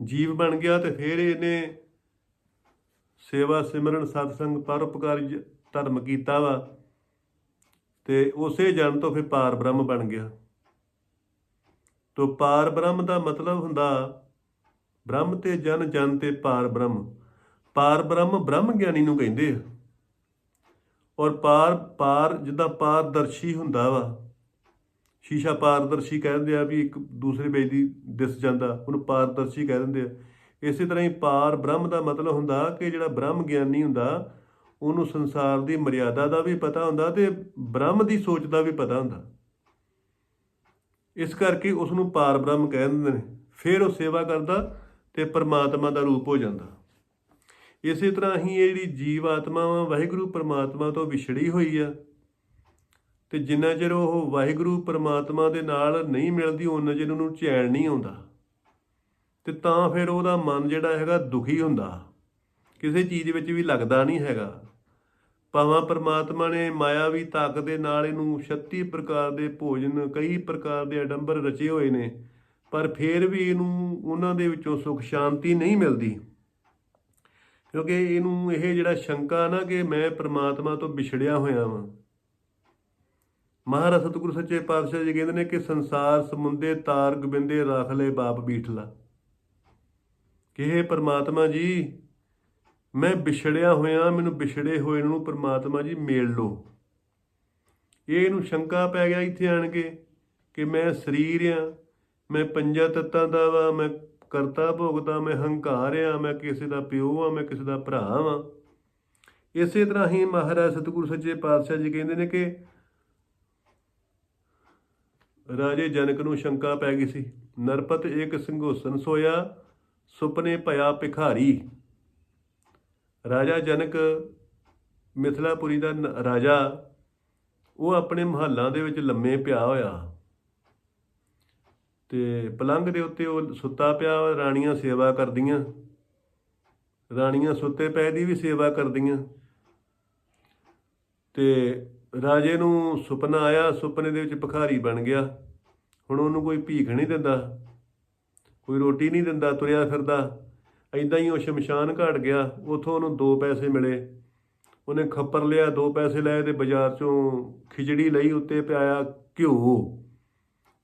ਜੀਵ ਬਣ ਗਿਆ ਤੇ ਫਿਰ ਇਹਨੇ ਸੇਵਾ, ਸਿਮਰਨ, ਸਤਸੰਗ ਪਰਉਪਕਾਰੀ ਧਰਮ ਕੀਤਾ ਵਾ, ਤੇ ਉਸੇ ਜਨਮ ਤੋਂ ਫਿਰ ਪਾਰ ਬ੍ਰਹਮ ਬਣ ਗਿਆ। ਤੋ ਪਾਰ ਬ੍ਰਹਮ ਦਾ ਮਤਲਬ ਹੁੰਦਾ, ਬ੍ਰਹਮ ਤੇ ਜਨ ਜਨ ਤੇ ਪਾਰ ਬ੍ਰਹਮ। ਪਾਰ ਬ੍ਰਹਮ ਬ੍ਰਹਮ ਗਿਆਨੀ ਨੂੰ ਕਹਿੰਦੇ ਆ। ਔਰ ਪਾਰ ਪਾਰ ਜਿੱਦਾਂ ਪਾਰਦਰਸ਼ੀ ਹੁੰਦਾ ਵਾ, ਸ਼ੀਸ਼ਾ ਪਾਰਦਰਸ਼ੀ ਕਹਿੰਦੇ ਆ ਵੀ ਇੱਕ ਦੂਸਰੇ ਵੇਚ ਦੀ ਦਿਸ ਜਾਂਦਾ, ਉਹਨੂੰ ਪਾਰਦਰਸ਼ੀ ਕਹਿ ਦਿੰਦੇ ਆ। ਇਸੇ ਤਰ੍ਹਾਂ ਹੀ ਪਾਰ ਬ੍ਰਹਮ ਦਾ ਮਤਲਬ ਹੁੰਦਾ ਕਿ ਜਿਹੜਾ ਬ੍ਰਹਮ ਗਿਆਨੀ ਹੁੰਦਾ, ਉਹਨੂੰ ਸੰਸਾਰ ਦੀ ਮਰਿਆਦਾ ਦਾ ਵੀ ਪਤਾ ਹੁੰਦਾ ਤੇ ਬ੍ਰਹਮ ਦੀ ਸੋਚ ਦਾ ਵੀ ਪਤਾ ਹੁੰਦਾ। ਇਸ ਕਰਕੇ ਉਸ ਨੂੰ ਪਾਰ ਬ੍ਰਹਮ ਕਹਿ ਦਿੰਦੇ ਨੇ। ਫਿਰ ਉਹ ਸੇਵਾ ਕਰਦਾ ਤੇ ਪਰਮਾਤਮਾ ਦਾ ਰੂਪ ਹੋ ਜਾਂਦਾ। ਇਸੇ ਤਰ੍ਹਾਂ ਹੀ ਇਹ ਜਿਹੜੀ ਜੀਵ ਆਤਮਾ ਵਾ ਵਾਹਿਗੁਰੂ ਪਰਮਾਤਮਾ ਤੋਂ ਵਿਛੜੀ ਹੋਈ ਆ, ਤੇ ਜਿੰਨਾ ਚਿਰ ਉਹ ਵਾਹਿਗੁਰੂ ਪਰਮਾਤਮਾ ਦੇ ਨਾਲ ਨਹੀਂ ਮਿਲਦੀ ਉਹਨਾਂ ਚਿਰ ਉਹਨੂੰ ਚੈਨ ਨਹੀਂ ਆਉਂਦਾ। ਤੇ ਤਾਂ ਫਿਰ ਉਹਦਾ ਮਨ ਜਿਹੜਾ ਹੈਗਾ ਦੁਖੀ ਹੁੰਦਾ। ਕਿਸੇ ਚੀਜ਼ ਵਿੱਚ ਵੀ ਲੱਗਦਾ ਨਹੀਂ ਹੈਗਾ। ਭਾਵੇਂ ਪਰਮਾਤਮਾ ਨੇ ਮਾਇਆਵੀ ਤਾਕਤ ਦੇ ਨਾਲ ਇਹਨੂੰ 36 ਪ੍ਰਕਾਰ ਦੇ ਭੋਜਨ, ਕਈ ਪ੍ਰਕਾਰ ਦੇ ਅਡੰਬਰ ਰਚੇ ਹੋਏ ਨੇ, ਪਰ ਫਿਰ ਵੀ ਇਹਨੂੰ ਉਹਨਾਂ ਦੇ ਵਿੱਚੋਂ ਸੁਖ ਸ਼ਾਂਤੀ ਨਹੀਂ ਮਿਲਦੀ। ਕਿਉਂਕਿ ਇਹਨੂੰ ਇਹ ਜਿਹੜਾ ਸ਼ੰਕਾ ਨਾ ਕਿ ਮੈਂ ਪਰਮਾਤਮਾ ਤੋਂ ਵਿਛੜਿਆ ਹੋਇਆ ਵਾਂ। ਮਹਾਰਾਜ ਸਤਿਗੁਰੂ ਸੱਚੇ ਪਾਤਸ਼ਾਹ ਜੀ ਕਹਿੰਦੇ ਨੇ ਕਿ ਸੰਸਾਰ ਸਮੁੰਦੇ ਤਾਰ ਗੋਬਿੰਦੇ ਰਾਖ ਲੈ ਬਾਪ ਬੀਠਲਾ। ਕਿ ਇਹ ਪਰਮਾਤਮਾ ਜੀ, ਮੈਂ ਵਿਛੜਿਆ ਹੋਇਆ, ਮੈਨੂੰ ਵਿਛੜੇ ਹੋਏ ਨੂੰ ਪਰਮਾਤਮਾ ਜੀ ਮੇਲ ਲੋ ਇਹ ਇਹਨੂੰ ਸ਼ੰਕਾ ਪੈ ਗਿਆ ਇੱਥੇ ਆਣ ਕੇ ਕਿ ਮੈਂ ਸਰੀਰ ਆ, ਮੈਂ ਪੰਜਾਂ ਤੱਤਾਂ ਦਾ ਵਾ, ਮੈਂ ਕਰਤਾ ਭੋਗਤਾ ਮੈਂ ਹੰਕਾਰ ਆ, ਮੈਂ ਕਿਸੇ ਦਾ ਪਿਓ ਆ, ਮੈਂ ਕਿਸੇ ਦਾ ਭਰਾ ਵਾਂ ਇਸੇ ਤਰ੍ਹਾਂ ਹੀ ਮਹਾਰਾਜ ਸਤਿਗੁਰੂ ਸੱਚੇ ਪਾਤਸ਼ਾਹ ਜੀ ਕਹਿੰਦੇ ਨੇ ਕਿ ਰਾਜੇ ਜਨਕ ਨੂੰ ਸ਼ੰਕਾ ਪੈ ਗਈ ਸੀ। ਨਰਪਤ ਇੱਕ ਸੰਘੋਸ਼ਨ ਸੋਇਆ, ਸੁਪਨੇ ਭਇਆ ਭਿਖਾਰੀ। ਰਾਜਾ ਜਨਕ ਮਿਥਲਾਪੁਰੀ ਦਾ ਨ- ਰਾਜਾ, ਉਹ ਆਪਣੇ ਮਹੱਲਾਂ ਦੇ ਵਿੱਚ ਲੰਮੇ ਪਿਆ ਹੋਇਆ। ਤੇ ਪਲੰਘ ਦੇ ਉੱਤੇ ਉਹ ਸੁੱਤਾ ਪਿਆ, ਰਾਣੀਆਂ ਸੇਵਾ ਕਰਦੀਆਂ। ਰਾਣੀਆਂ ਸੁੱਤੇ ਪਏ ਦੀ ਵੀ ਸੇਵਾ ਕਰਦੀਆਂ। ਤੇ ਰਾਜੇ ਨੂੰ ਸੁਪਨਾ ਆਇਆ, ਸੁਪਨੇ ਦੇ ਵਿੱਚ ਭਿਖਾਰੀ ਬਣ ਗਿਆ। ਹੁਣ ਉਹਨੂੰ ਕੋਈ ਭੀਖ ਨਹੀਂ ਦਿੰਦਾ, ਕੋਈ ਰੋਟੀ ਨਹੀਂ ਦਿੰਦਾ, ਤੁਰਿਆ ਫਿਰਦਾ। ਐਦਾਂ ਹੀ ਉਹ ਸ਼ਮਸ਼ਾਨ ਘਾਟ ਗਿਆ। ਉਥੋਂ ਉਹਨੂੰ ਦੋ ਪੈਸੇ ਮਿਲੇ। ਉਹਨੇ ਖੱਪਰ ਲਿਆ, ਦੋ ਪੈਸੇ ਲਏ ਤੇ ਬਾਜ਼ਾਰ ਚੋਂ ਖਿਚੜੀ ਲਈ, ਉੱਤੇ ਪਿਆਇਆ ਘਿਓ।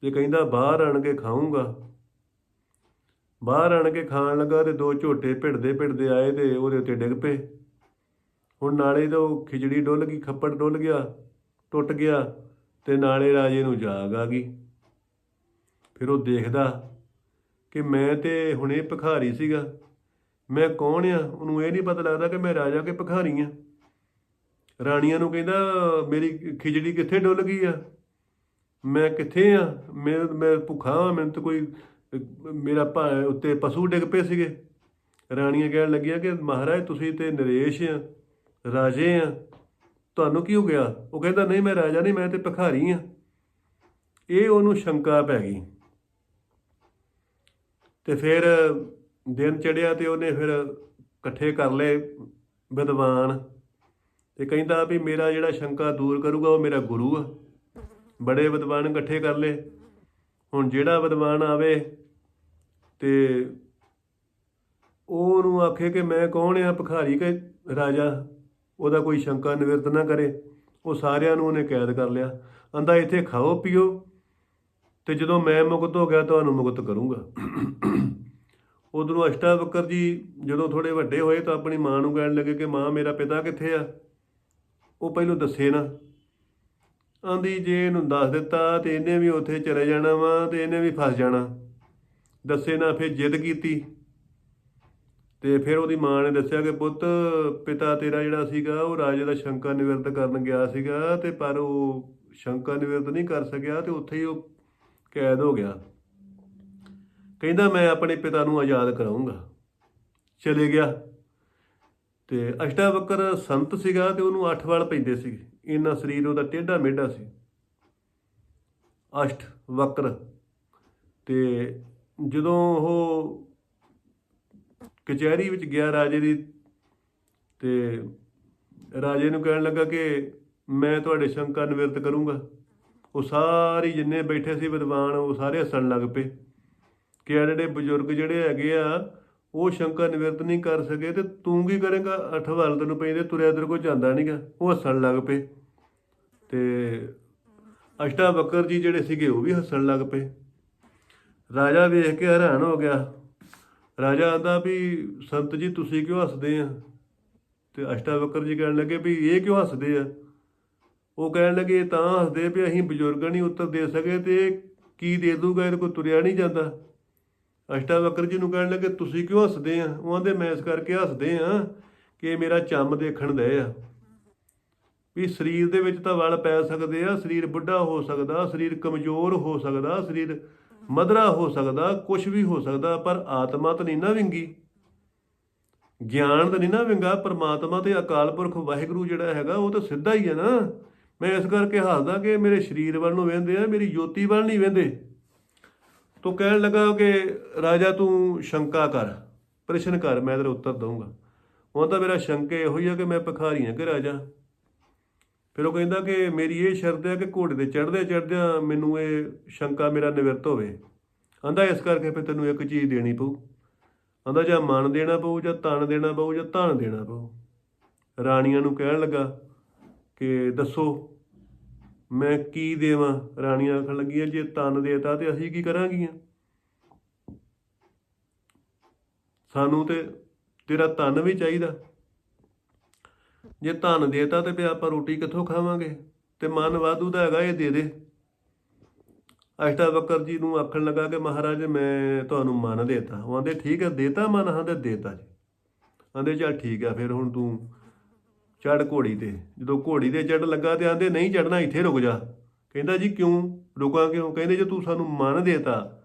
ਤੇ ਕਹਿੰਦਾ, ਬਾਹਰ ਆਣ ਕੇ ਖਾਊਂਗਾ। ਬਾਹਰ ਆਣ ਕੇ ਖਾਣ ਲੱਗਾ ਤੇ ਦੋ ਝੋਟੇ ਭਿੜਦੇ ਭਿੜਦੇ ਆਏ ਤੇ ਉਹਦੇ ਉੱਤੇ ਡਿੱਗ ਪਏ। ਹੁਣ ਨਾਲੇ ਤਾਂ ਉਹ ਖਿਚੜੀ ਡੁੱਲ ਗਈ, ਖੱਪੜ ਡੁੱਲ ਗਿਆ, ਟੁੱਟ ਗਿਆ ਤੇ ਨਾਲੇ ਰਾਜੇ ਨੂੰ ਜਾਗ ਆ ਗਈ। ਫਿਰ ਉਹ ਦੇਖਦਾ ਕਿ ਮੈਂ ਤੇ ਹੁਣੇ ਭਿਖਾਰੀ ਸੀਗਾ। ਮੈਂ ਕੌਣ ਆ? ਉਹਨੂੰ ਇਹ ਨਹੀਂ ਪਤਾ ਲੱਗਦਾ ਕਿ ਮੈਂ ਰਾਜਾ ਕੇ ਭਿਖਾਰੀ ਆ। ਰਾਣੀਆਂ ਨੂੰ ਕਹਿੰਦਾ, ਮੇਰੀ ਖਿਚੜੀ ਕਿੱਥੇ ਡੁੱਲ ਗਈ ਆ? ਮੈਂ ਕਿੱਥੇ ਆ? ਮੈਂ ਮੈਂ ਭੁੱਖਾ ਹਾਂ ਮੈਨੂੰ ਤਾਂ ਕੋਈ, ਮੇਰਾ ਭਾ- ਉੱਤੇ ਪਸ਼ੂ ਡਿੱਗ ਪਏ ਸੀਗੇ। ਰਾਣੀਆਂ ਕਹਿਣ ਲੱਗੀਆਂ ਕਿ ਮਹਾਰਾਜ, ਤੁਸੀਂ ਤੇ ਨਰੇਸ਼ ਆ, ਰਾਜੇ ਆ। ਤੁਹਾਨੂੰ ਕੀ ਹੋ ਗਿਆ? ਉਹ ਕਹਿੰਦਾ, ਨਹੀਂ, ਮੈਂ ਰਾਜਾ ਨਹੀਂ, ਮੈਂ ਤੇ ਭਿਖਾਰੀ ਆ। ਇਹ ਉਹਨੂੰ ਸ਼ੰਕਾ ਪੈ ਗਈ। ਤੇ ਫਿਰ ਦਿਨ ਚੜਿਆ ਤੇ ਉਹਨੇ ਫਿਰ ਇਕੱਠੇ ਕਰ ਲਏ ਵਿਦਵਾਨ। ਤੇ ਕਹਿੰਦਾ ਵੀ, ਮੇਰਾ ਜਿਹੜਾ ਸ਼ੰਕਾ ਦੂਰ ਕਰੂਗਾ, ਉਹ ਮੇਰਾ ਗੁਰੂ ਆ। ਬੜੇ ਵਿਦਵਾਨ ਇਕੱਠੇ ਕਰ ਲਏ। ਹੁਣ ਜਿਹੜਾ ਵਿਦਵਾਨ ਆਵੇ ਤੇ ਉਹ ਉਹਨੂੰ ਆਖੇ ਕਿ ਮੈਂ ਕੌਣ ਆ? ਭਿਖਾਰੀ ਕਿ ਰਾਜਾ? ਉਹਦਾ ਕੋਈ ਸ਼ੰਕਾ ਨਿਵਰਤ ਨਾ ਕਰੇ। ਉਹ ਸਾਰਿਆਂ ਨੂੰ ਉਹਨੇ ਕੈਦ ਕਰ ਲਿਆ। ਆਂਦਾ, ਇੱਥੇ ਖਾਓ, ਪੀਓ ਤੇ ਜਦੋਂ ਮੈਂ ਮੁਕਤ ਹੋ ਗਿਆ, ਤੁਹਾਨੂੰ ਮੁਕਤ ਕਰੂੰਗਾ। ਉਧਰੋਂ ਅਸ਼ਟਾਵਕਰ ਜੀ ਜਦੋਂ ਥੋੜੇ ਵੱਡੇ ਹੋਏ ਤਾਂ ਆਪਣੀ ਮਾਂ ਨੂੰ ਕਹਿਣ ਲੱਗੇ ਕਿ ਮਾਂ, ਮੇਰਾ ਪਿਤਾ ਕਿੱਥੇ ਆ? ਉਹ ਪਹਿਲੋਂ ਦੱਸੇ ਨਾ। ਆਂਦੀ ਜੇ ਇਹਨੂੰ ਦੱਸ ਦਿੱਤਾ ਤੇ ਇਹਨੇ ਵੀ ਉੱਥੇ ਚਲੇ ਜਾਣਾ ਵਾ ਤੇ ਇਹਨੇ ਵੀ ਫਸ ਜਾਣਾ। ਦੱਸੇ ਨਾ ਫਿਰ ਜਿੱਦ ਕੀਤੀ। ਤੇ ਫਿਰ ਉਹਦੀ ਮਾਂ ਨੇ ਦੱਸਿਆ ਕਿ ਪੁੱਤ, ਪਿਤਾ ਤੇਰਾ ਜਿਹੜਾ ਸੀਗਾ ਉਹ ਰਾਜੇ ਦਾ ਸ਼ੰਕਾ ਨਿਵਰਤ ਕਰਨ ਗਿਆ ਸੀਗਾ ਤੇ ਪਰ ਉਹ ਸ਼ੰਕਾ ਨਿਵਰਤ ਨਹੀਂ ਕਰ ਸਕਿਆ ਤੇ ਉੱਥੇ ਹੀ ਉਹ ਕੈਦ ਹੋ ਗਿਆ। ਕਹਿੰਦਾ, ਮੈਂ ਆਪਣੇ ਪਿਤਾ ਨੂੰ ਆਜ਼ਾਦ ਕਰਾਉਂਗਾ ਚਲੇ ਗਿਆ। ਤੇ ਅਸ਼ਟਾਵਕਰ ਸੰਤ ਸੀਗਾ ਤੇ ਉਹਨੂੰ ਅੱਠ ਵਾਲ ਪੈਂਦੇ ਸੀਗੇ। ਇਹਨਾਂ ਸਰੀਰ ਉਹਦਾ ਟੇਢਾ ਮੇਢਾ ਸੀ। ਅਸ਼ਟ, ਵਕਰ ਤੇ ਜਦੋਂ ਉਹ ਕਚਹਿਰੀ ਵਿੱਚ ਗਿਆ ਰਾਜੇ ਦੀ ਤੇ ਰਾਜੇ ਨੂੰ ਕਹਿਣ ਲੱਗਾ ਕਿ ਮੈਂ ਤੁਹਾਡੇ ਸ਼ੰਕਾ ਨਿਵਰਤ ਕਰੂੰਗਾ। ਉਹ ਸਾਰੇ ਜਿੰਨੇ ਬੈਠੇ ਸੀ ਵਿਦਵਾਨ, ਉਹ ਸਾਰੇ ਹੱਸਣ ਲੱਗ ਪਏ ਕਿ ਆ ਜਿਹੜੇ ਬਜ਼ੁਰਗ ਜਿਹੜੇ ਹੈਗੇ ਆ ਉਹ ਸ਼ੰਕਾ ਨਿਵਰਤ ਨਹੀਂ ਕਰ ਸਕੇ ਤੇ ਤੂੰ ਕੀ ਕਰੇਗਾ? ਅੱਠ ਵਾਲ ਤੈਨੂੰ ਪੈਂਦੇ, ਤੁਰਿਆ ਤੇਰੇ ਕੋਲ ਜਾਂਦਾ ਨਹੀਂਗਾ ਉਹ ਹੱਸਣ ਲੱਗ ਪਏ। ਤੇ ਬੱਕਰ ਜੀ ਜਿਹੜੇ ਸੀਗੇ, ਉਹ ਵੀ ਹੱਸਣ ਲੱਗ ਪਏ। ਰਾਜਾ ਵੇਖ ਕੇ ਹੈਰਾਨ ਹੋ ਗਿਆ। ਰਾਜਾ ਆਂਦਾ ਵੀ, ਸੰਤ ਜੀ, ਤੁਸੀਂ ਕਿਉਂ ਹੱਸਦੇ ਆ? ਤੇ ਅਸ਼ਟਾਵਕਰ ਜੀ ਕਹਿਣ ਲੱਗੇ ਵੀ, ਇਹ ਕਿਉਂ ਹੱਸਦੇ ਆ? ਉਹ ਕਹਿਣ ਲੱਗੇ, ਇਹ ਤਾਂ ਹੱਸਦੇ ਵੀ ਅਸੀਂ ਬਜ਼ੁਰਗਾਂ ਨਹੀਂ ਉੱਤਰ ਦੇ ਸਕੇ ਤੇ ਇਹ ਕੀ ਦੇ ਦੂਗਾ? ਇਹਦੇ ਕੋਲ ਤੁਰਿਆ ਨਹੀਂ ਜਾਂਦਾ। ਅਸ਼ਟਾਵਕਰ ਜੀ ਨੂੰ ਕਹਿਣ ਲੱਗੇ, ਤੁਸੀਂ ਕਿਉਂ ਹੱਸਦੇ ਆ? ਉਹ ਆਂਦੇ ਮੈਂ ਇਸ ਕਰਕੇ ਹੱਸਦੇ ਆ ਕਿ ਮੇਰਾ ਚੰਮ ਦੇਖਣ ਦੇ ਆ। ਵੀ ਸਰੀਰ ਦੇ ਵਿੱਚ ਤਾਂ ਵਲ ਪੈ ਸਕਦੇ ਆ, ਸਰੀਰ ਬੁੱਢਾ ਹੋ ਸਕਦਾ, ਸਰੀਰ ਕਮਜ਼ੋਰ ਹੋ ਸਕਦਾ, ਸਰੀਰ ਮਧਰਾ ਹੋ ਸਕਦਾ ਕੁਝ ਵੀ ਹੋ ਸਕਦਾ, ਪਰ ਆਤਮਾ ਤਾਂ ਨਹੀਂ ਨਾ ਵਿੰਗੀ। ਗਿਆਨ ਤਾਂ ਨਹੀਂ ਨਾ ਵਿੰਗਾ, ਪਰਮਾਤਮਾ ਤੇ ਅਕਾਲ ਪੁਰਖ ਵਾਹਿਗੁਰੂ ਜਿਹੜਾ ਹੈਗਾ, ਉਹ ਤਾਂ ਸਿੱਧਾ ਹੀ ਹੈ ਨਾ। ਮੈਂ ਇਸ ਕਰਕੇ ਹੱਸਦਾ ਕਿ ਮੇਰੇ ਸਰੀਰ ਵੱਲ ਨੂੰ ਵੇਂਦੇ ਆ, ਮੇਰੀ ਜੋਤੀ ਵੱਲ ਨਹੀਂ ਵੇਂਦੇ ਤੋ ਕਹਿਣ ਲੱਗਾ ਕਿ ਰਾਜਾ ਤੂੰ ਸ਼ੰਕਾ ਕਰ, ਪ੍ਰਸ਼ਨ ਕਰ, ਮੈਂ ਤੇਰਾ ਉੱਤਰ ਦਊਂਗਾ। ਉਹ ਤਾਂ ਮੇਰਾ ਸ਼ੰਕੇ ਇਹੋ ਹੀ ਆ ਕਿ ਮੈਂ ਭਿਖਾਰੀ ਹਾਂ ਕਿ ਰਾਜਾ। ਫਿਰ ਉਹ ਕਹਿੰਦਾ ਕਿ ਮੇਰੀ ਇਹ ਸ਼ਰਤ ਹੈ ਕਿ ਘੋੜੇ ਤੇ ਚੜ੍ਹਦੇ ਚੜ੍ਹਦਿਆਂ ਮੈਨੂੰ ਇਹ ਸ਼ੰਕਾ ਮੇਰਾ ਨਿਵਰਤ ਹੋਵੇ। ਆਂਦਾ ਇਸ ਕਰਕੇ ਫਿਰ ਤੈਨੂੰ ਇੱਕ ਚੀਜ਼ ਦੇਣੀ ਪਊ। ਆਂਦਾ ਜਾਂ ਮਨ ਦੇਣਾ ਪਊ, ਜਾਂ ਤਨ ਦੇਣਾ ਪਊ, ਜਾਂ ਧਨ ਦੇਣਾ ਪਊ। ਰਾਣੀਆਂ ਨੂੰ ਕਹਿਣ ਲੱਗਾ ਕਿ ਦੱਸੋ ਮੈਂ ਕੀ ਦੇਵਾਂ? ਰਾਣੀਆਂ ਆਖਣ ਲੱਗੀਆਂ, ਜੇ ਤਨ ਦੇਤਾ ਤੇ ਅਸੀਂ ਕੀ ਕਰਾਂਗੀਆਂ? ਸਾਨੂੰ ਤੇ ਤੇਰਾ ਤਨ ਵੀ ਚਾਹੀਦਾ। ਜੇ ਧਨ ਦੇਤਾ ਤੇ ਫਿਰ ਆਪਾਂ ਰੋਟੀ ਕਿੱਥੋਂ ਖਾਵਾਂਗੇ? ਤੇ ਮਨ ਵਾਧੂ ਦਾ ਹੈਗਾ, ਇਹ ਦੇ ਦੇ। ਅਸ਼ਟਾ ਅਸ਼ਟਾਵਕਰ ਜੀ ਨੂੰ ਆਖਣ ਲੱਗਾ ਕਿ ਮਹਾਰਾਜ, ਮੈਂ ਤੁਹਾਨੂੰ ਮਨ ਦੇਤਾ। ਉਹ ਆਂਦੇ ਠੀਕ ਹੈ, ਦੇਤਾ ਮਨ ਹਾਂ ਤੇ ਦੇਤਾ ਜੀ। ਆਂਦੇ ਚੱਲ ਠੀਕ ਹੈ ਫਿਰ ਹੁਣ ਤੂੰ ਚੜ ਘੋੜੀ ਤੇ। ਜਦੋਂ ਘੋੜੀ ਤੇ ਚੜ ਲੱਗਾ ਤੇ ਆਂਦੇ ਨਹੀਂ ਚੜਨਾ ਇੱਥੇ ਰੁਕ ਜਾ। ਕਹਿੰਦਾ, ਜੀ ਕਿਉਂ? ਰੁਕਾਂ ਕਿਉਂ? ਕਹਿੰਦੇ, ਜੇ ਤੂੰ ਸਾਨੂੰ ਮਨ ਦੇਤਾ,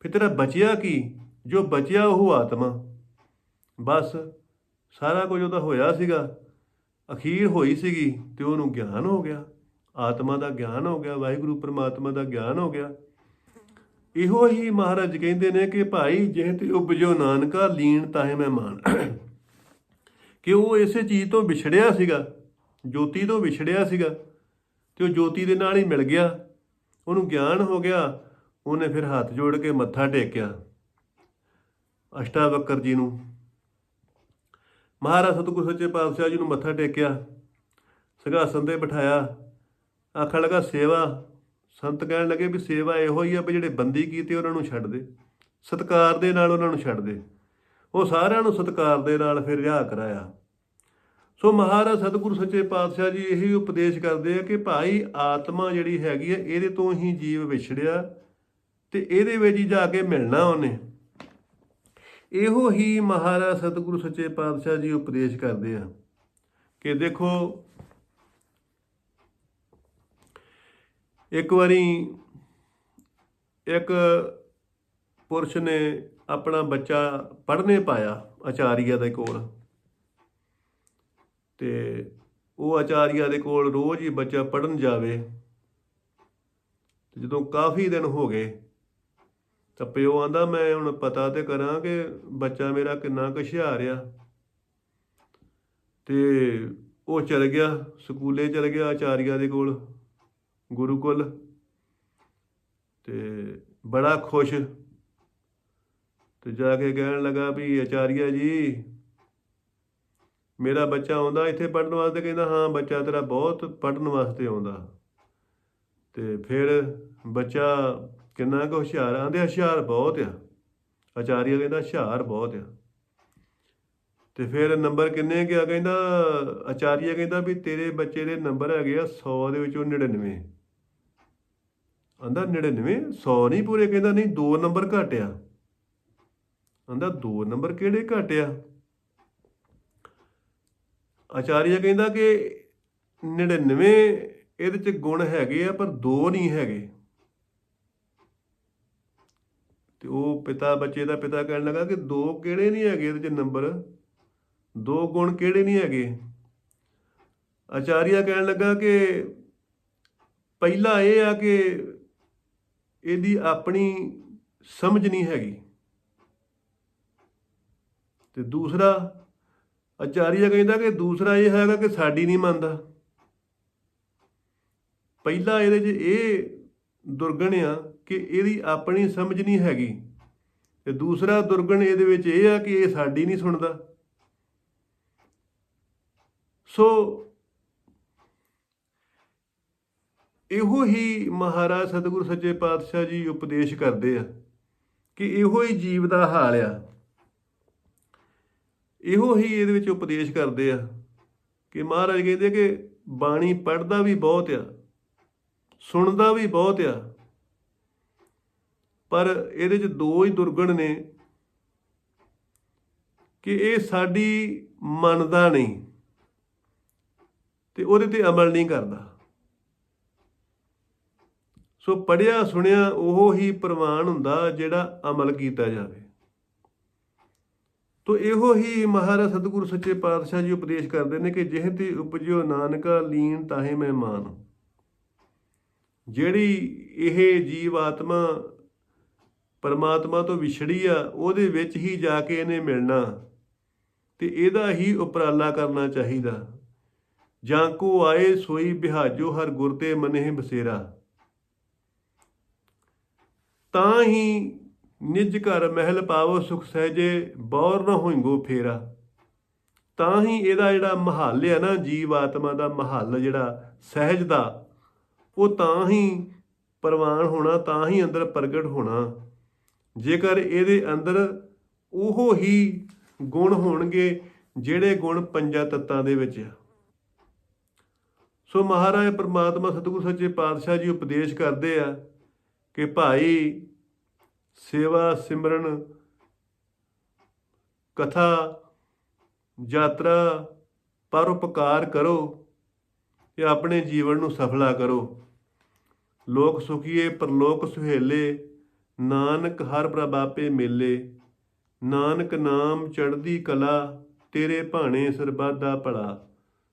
ਫਿਰ ਤੇਰਾ ਬਚਿਆ ਕੀ? ਜੋ ਬਚਿਆ ਉਹ ਆਤਮਾ। ਬਸ, ਸਾਰਾ ਕੁਝ ਉਹਦਾ ਹੋਇਆ ਸੀਗਾ। ਅਖੀਰ ਹੋਈ ਸੀਗੀ ਤੇ ਉਹਨੂੰ ਗਿਆਨ ਹੋ ਗਿਆ। ਆਤਮਾ ਦਾ ਗਿਆਨ ਹੋ ਗਿਆ, ਵਾਹਿਗੁਰੂ ਪ੍ਰਮਾਤਮਾ ਦਾ ਗਿਆਨ ਹੋ ਗਿਆ। ਇਹੋ ਹੀ ਮਹਾਰਾਜ ਕਹਿੰਦੇ ਨੇ ਕਿ ਭਾਈ ਜੇ ਤੇ ਉਪਜੋ ਨਾਨਕਾ, ਲੀਨ ਤਾਹੇ ਮੈਂ ਮਾਨ ਕਿ ਉਹ ਇਸੇ ਚੀਜ਼ ਤੋਂ ਵਿਛੜਿਆ ਸੀਗਾ, ਜੋਤੀ ਤੋਂ ਵਿਛੜਿਆ ਸੀਗਾ ਤੇ ਉਹ ਜੋਤੀ ਦੇ ਨਾਲ ਹੀ ਮਿਲ ਗਿਆ। ਉਹਨੂੰ ਗਿਆਨ ਹੋ ਗਿਆ, ਉਹਨੇ ਫਿਰ ਹੱਥ ਜੋੜ ਕੇ ਮੱਥਾ ਟੇਕਿਆ। ਅਸ਼ਟਾਵਕਰ ਜੀ ਨੂੰ। ਮਹਾਰਾਜ ਸਤਿਗੁਰ ਸੱਚੇ ਪਾਤਸ਼ਾਹ ਜੀ ਨੂੰ ਮੱਥਾ ਟੇਕਿਆ, ਸਿੰਘਾਸਨ ਤੇ ਬਿਠਾਇਆ। ਆਖਣ ਲੱਗਾ, ਸੇਵਾ। ਸੰਤ ਕਹਿਣ ਲੱਗੇ ਵੀ ਸੇਵਾ ਇਹੋ ਹੀ ਆ ਵੀ ਜਿਹੜੇ ਬੰਦੀ ਕੀਤੇ ਉਹਨਾਂ ਨੂੰ ਛੱਡ ਦੇ। ਸਤਕਾਰ ਦੇ ਨਾਲ ਉਹਨਾਂ ਨੂੰ ਛੱਡ ਦੇ। ਉਹ ਸਾਰਿਆਂ ਨੂੰ ਸਤਕਾਰ ਦੇ ਨਾਲ ਫਿਰ ਰਿਹਾ ਕਰਾਇਆ। ਸੋ ਮਹਾਰਾਜ ਸਤਿਗੁਰੂ ਸੱਚੇ ਪਾਤਸ਼ਾਹ ਜੀ ਇਹੀ ਉਪਦੇਸ਼ ਕਰਦੇ ਆ ਕਿ ਭਾਈ ਆਤਮਾ ਜਿਹੜੀ ਹੈਗੀ ਆ, ਇਹਦੇ ਤੋਂ ਹੀ ਜੀਵ ਵਿਛੜਿਆ ਤੇ ਇਹਦੇ ਵਿੱਚ ਹੀ ਜਾ ਕੇ ਮਿਲਣਾ ਉਹਨੇ। ਇਹੋ ਹੀ ਮਹਾਰਾਜ ਸਤਿਗੁਰੂ ਸੱਚੇ ਪਾਤਸ਼ਾਹ ਜੀ ਉਪਦੇਸ਼ ਕਰਦੇ ਆ ਕਿ ਦੇਖੋ, ਇੱਕ ਵਾਰੀ ਇੱਕ ਪੁਰਸ਼ ਨੇ ਆਪਣਾ ਬੱਚਾ ਪੜ੍ਹਨੇ ਪਾਇਆ ਆਚਾਰੀਆ ਦੇ ਕੋਲ। ਤੇ ਉਹ ਆਚਾਰੀਆ ਦੇ ਕੋਲ ਰੋਜ਼ ਹੀ ਬੱਚਾ ਪੜਨ ਜਾਵੇ। ਤੇ ਜਦੋਂ ਕਾਫੀ ਦਿਨ ਹੋ ਗਏ, ਤਾਂ ਪਿਓ ਆਂਦਾ, ਮੈਂ ਹੁਣ ਪਤਾ ਤੇ ਕਰਾਂ ਕਿ ਬੱਚਾ ਮੇਰਾ ਕਿੰਨਾ ਕੁ ਹੁਸ਼ਿਆਰ ਆ। ਤੇ ਉਹ ਚਲ ਗਿਆ, ਸਕੂਲੇ ਚਲ ਗਿਆ ਆਚਾਰੀਆ ਦੇ ਕੋਲ, ਗੁਰੂਕੁਲ। ਤੇ ਬੜਾ ਖੁਸ਼ ਤੇ ਜਾ ਕੇ ਕਹਿਣ ਲੱਗਾ ਵੀ ਆਚਾਰੀਆ ਜੀ, ਮੇਰਾ ਬੱਚਾ ਆਉਂਦਾ ਇੱਥੇ ਪੜਨ ਵਾਸਤੇ ਕਹਿੰਦਾ, ਹਾਂ ਬੱਚਾ ਤੇਰਾ ਬਹੁਤ ਪੜਨ ਵਾਸਤੇ ਆਉਂਦਾ। ਤੇ ਫਿਰ ਬੱਚਾ ਕਿੰਨਾ ਕੁ ਹੁਸ਼ਿਆਰ ਆਂਦੇ ਹੁਸ਼ਿਆਰ ਬਹੁਤ ਆ। ਆਚਾਰੀਆ ਕਹਿੰਦਾ ਹੁਸ਼ਿਆਰ ਬਹੁਤ ਆ। ਤੇ ਫਿਰ ਨੰਬਰ ਕਿੰਨੇ ਗਿਆ ਕਹਿੰਦਾ, ਆਚਾਰੀਆ ਕਹਿੰਦਾ ਵੀ ਤੇਰੇ ਬੱਚੇ ਦੇ ਨੰਬਰ ਹੈਗੇ ਆ 100 ਦੇ ਵਿੱਚੋਂ 99 ਆਂਦਾ 99 100 ਨਹੀਂ ਪੂਰੇ, ਕਹਿੰਦਾ ਨਹੀਂ, ਦੋ ਨੰਬਰ ਘੱਟ ਕਹਿੰਦਾ ਆਂਦਾ ਦੋ ਨੰਬਰ ਕਿਹੜੇ ਘੱਟ ਆਚਾਰੀਆ ਕਹਿੰਦਾ ਕਿ 99 ਇਹਦੇ ਚ ਗੁਣ ਹੈਗੇ ਆ, ਪਰ ਦੋ ਨਹੀਂ ਹੈਗੇ। ਤੇ ਉਹ ਪਿਤਾ, ਬੱਚੇ ਦਾ ਪਿਤਾ ਕਹਿਣ ਲੱਗਾ ਕਿ ਦੋ ਕਿਹੜੇ ਨਹੀਂ ਹੈਗੇ ਇਹਦੇ ਚ ਨੰਬਰ? ਦੋ ਗੁਣ ਕਿਹੜੇ ਨਹੀਂ ਹੈਗੇ? ਆਚਾਰੀਆ ਕਹਿਣ ਲੱਗਾ ਕਿ ਪਹਿਲਾ ਇਹ ਆ ਕਿ ਇਹਦੀ ਆਪਣੀ ਸਮਝ ਨਹੀਂ ਹੈਗੀ। ਤੇ ਦੂਸਰਾ, ਆਚਾਰੀਆ ਕਹਿੰਦਾ ਕਿ ਦੂਸਰਾ ਇਹ ਹੈਗਾ ਕਿ ਸਾਡੀ ਨਹੀਂ ਮੰਨਦਾ। ਪਹਿਲਾ ਇਹਦੇ 'ਚ ਇਹ ਦੁਰਗਣ ਆ ਕਿ ਇਹਦੀ ਆਪਣੀ ਸਮਝ ਨਹੀਂ ਹੈਗੀ। ਤੇ ਦੂਸਰਾ ਦੁਰਗਣ ਇਹਦੇ ਵਿੱਚ ਇਹ ਆ ਕਿ ਇਹ ਸਾਡੀ ਨਹੀਂ ਸੁਣਦਾ। ਸੋ ਇਹੋ ਹੀ ਮਹਾਰਾਜ ਸਤਿਗੁਰੂ ਸੱਚੇ ਪਾਤਸ਼ਾਹ ਜੀ ਉਪਦੇਸ਼ ਕਰਦੇ ਆ ਕਿ ਇਹੋ ਹੀ ਜੀਵ ਦਾ ਹਾਲ ਆ। ਇਹੋ ਹੀ ਇਹਦੇ ਵਿੱਚ ਉਪਦੇਸ਼ ਕਰਦੇ ਆ ਕਿ ਮਹਾਰਾਜ ਕਹਿੰਦੇ ਕਿ ਬਾਣੀ ਪੜ੍ਹਦਾ ਵੀ ਬਹੁਤ ਆ, ਸੁਣਦਾ ਵੀ ਬਹੁਤ ਆ। ਪਰ ਇਹਦੇ ਚ ਦੋ ਹੀ ਦੁਰਗਣ ਨੇ ਕਿ ਇਹ ਸਾਡੀ ਮੰਨਦਾ ਨਹੀਂ ਤੇ ਉਹਦੇ ਤੇ ਅਮਲ ਨਹੀਂ ਕਰਦਾ। ਸੋ ਪੜਿਆ ਸੁਣਿਆ ਉਹ ਹੀ ਪ੍ਰਮਾਣ ਹੁੰਦਾ ਜਿਹੜਾ ਅਮਲ ਕੀਤਾ ਜਾਵੇ। ਤੋ ਇਹੋ ਹੀ ਮਹਾਰਾਜ ਸਤਿਗੁਰੂ ਸੱਚੇ ਪਾਤਸ਼ਾਹ ਜੀ ਉਪਦੇਸ਼ ਕਰਦੇ ਨੇ ਕਿ ਜਿਹੇ ਤੇ ਉਪਜਿਓ ਨਾਨਕਾ ਲੀਨ ਤਾਹੇ ਮਹਿਮਾਨ ਜਿਹੜੀ ਇਹ ਜੀਵ ਆਤਮਾ ਪਰਮਾਤਮਾ ਤੋਂ ਵਿਛੜੀ ਆ, ਉਹਦੇ ਵਿੱਚ ਹੀ ਜਾ ਕੇ ਇਹਨੇ ਮਿਲਣਾ। ਤੇ ਇਹਦਾ ਹੀ ਉਪਰਾਲਾ ਕਰਨਾ ਚਾਹੀਦਾ। ਜਾਂ ਕੋ ਆਏ ਸੋਈ ਬਿਹਾਜੋ ਹਰ ਗੁਰ ਤੇ ਮਨਹਿ ਬਸੇਰਾ। ਤਾਂ ਹੀ ਨਿਜ ਘਰ ਮਹਿਲ ਪਾਵੋ ਸੁਖ ਸਹਜੇ, ਬੌਰ ਨਾ ਹੋਇੰਗੋ ਫੇਰਾ। ਤਾਂ ਹੀ ਇਹਦਾ ਜਿਹੜਾ ਮਹੱਲ ਹੈ ਨਾ, ਜੀਵ ਆਤਮਾ ਦਾ ਮਹੱਲ ਜਿਹੜਾ ਸਹਿਜ ਦਾ, ਉਹ ਤਾਂ ਹੀ ਪ੍ਰਵਾਨ ਹੋਣਾ ਤਾਂ ਹੀ ਅੰਦਰ ਪ੍ਰਗਟ ਹੋਣਾ। ਜੇਕਰ ਇਹਦੇ ਅੰਦਰ ਉਹ ਹੀ ਗੁਣ ਹੋਣਗੇ ਜਿਹੜੇ ਗੁਣ ਪੰਜਾਂ ਤੱਤਾਂ ਦੇ ਵਿੱਚ ਆ। ਸੋ ਮਹਾਰਾਜ, ਪ੍ਰਮਾਤਮਾ ਸਤਿਗੁਰ ਸੱਚੇ ਪਾਤਸ਼ਾਹ ਜੀ ਉਪਦੇਸ਼ ਕਰਦੇ ਆ ਕਿ ਭਾਈ ਸੇਵਾ, ਸਿਮਰਨ, ਕਥਾ, ਯਾਤਰਾ, ਪਰਉਪਕਾਰ ਕਰੋ ਤੇ ਆਪਣੇ ਜੀਵਨ ਨੂੰ ਸਫਲਾ ਕਰੋ। ਲੋਕ ਸੁਖੀਏ, ਪਰਲੋਕ ਸੁਹੇਲੇ, ਨਾਨਕ ਹਰ ਪ੍ਰਭਾਪੇ ਮੇਲੇ। ਨਾਨਕ ਨਾਮ ਚੜ੍ਹਦੀ ਕਲਾ, ਤੇਰੇ ਭਾਣੇ ਸਰਬੱਤ ਦਾ ਭਲਾ।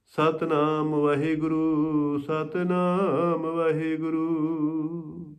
ਸਤਨਾਮ ਵਾਹਿਗੁਰੂ ਸਤਨਾਮ ਵਾਹਿਗੁਰੂ।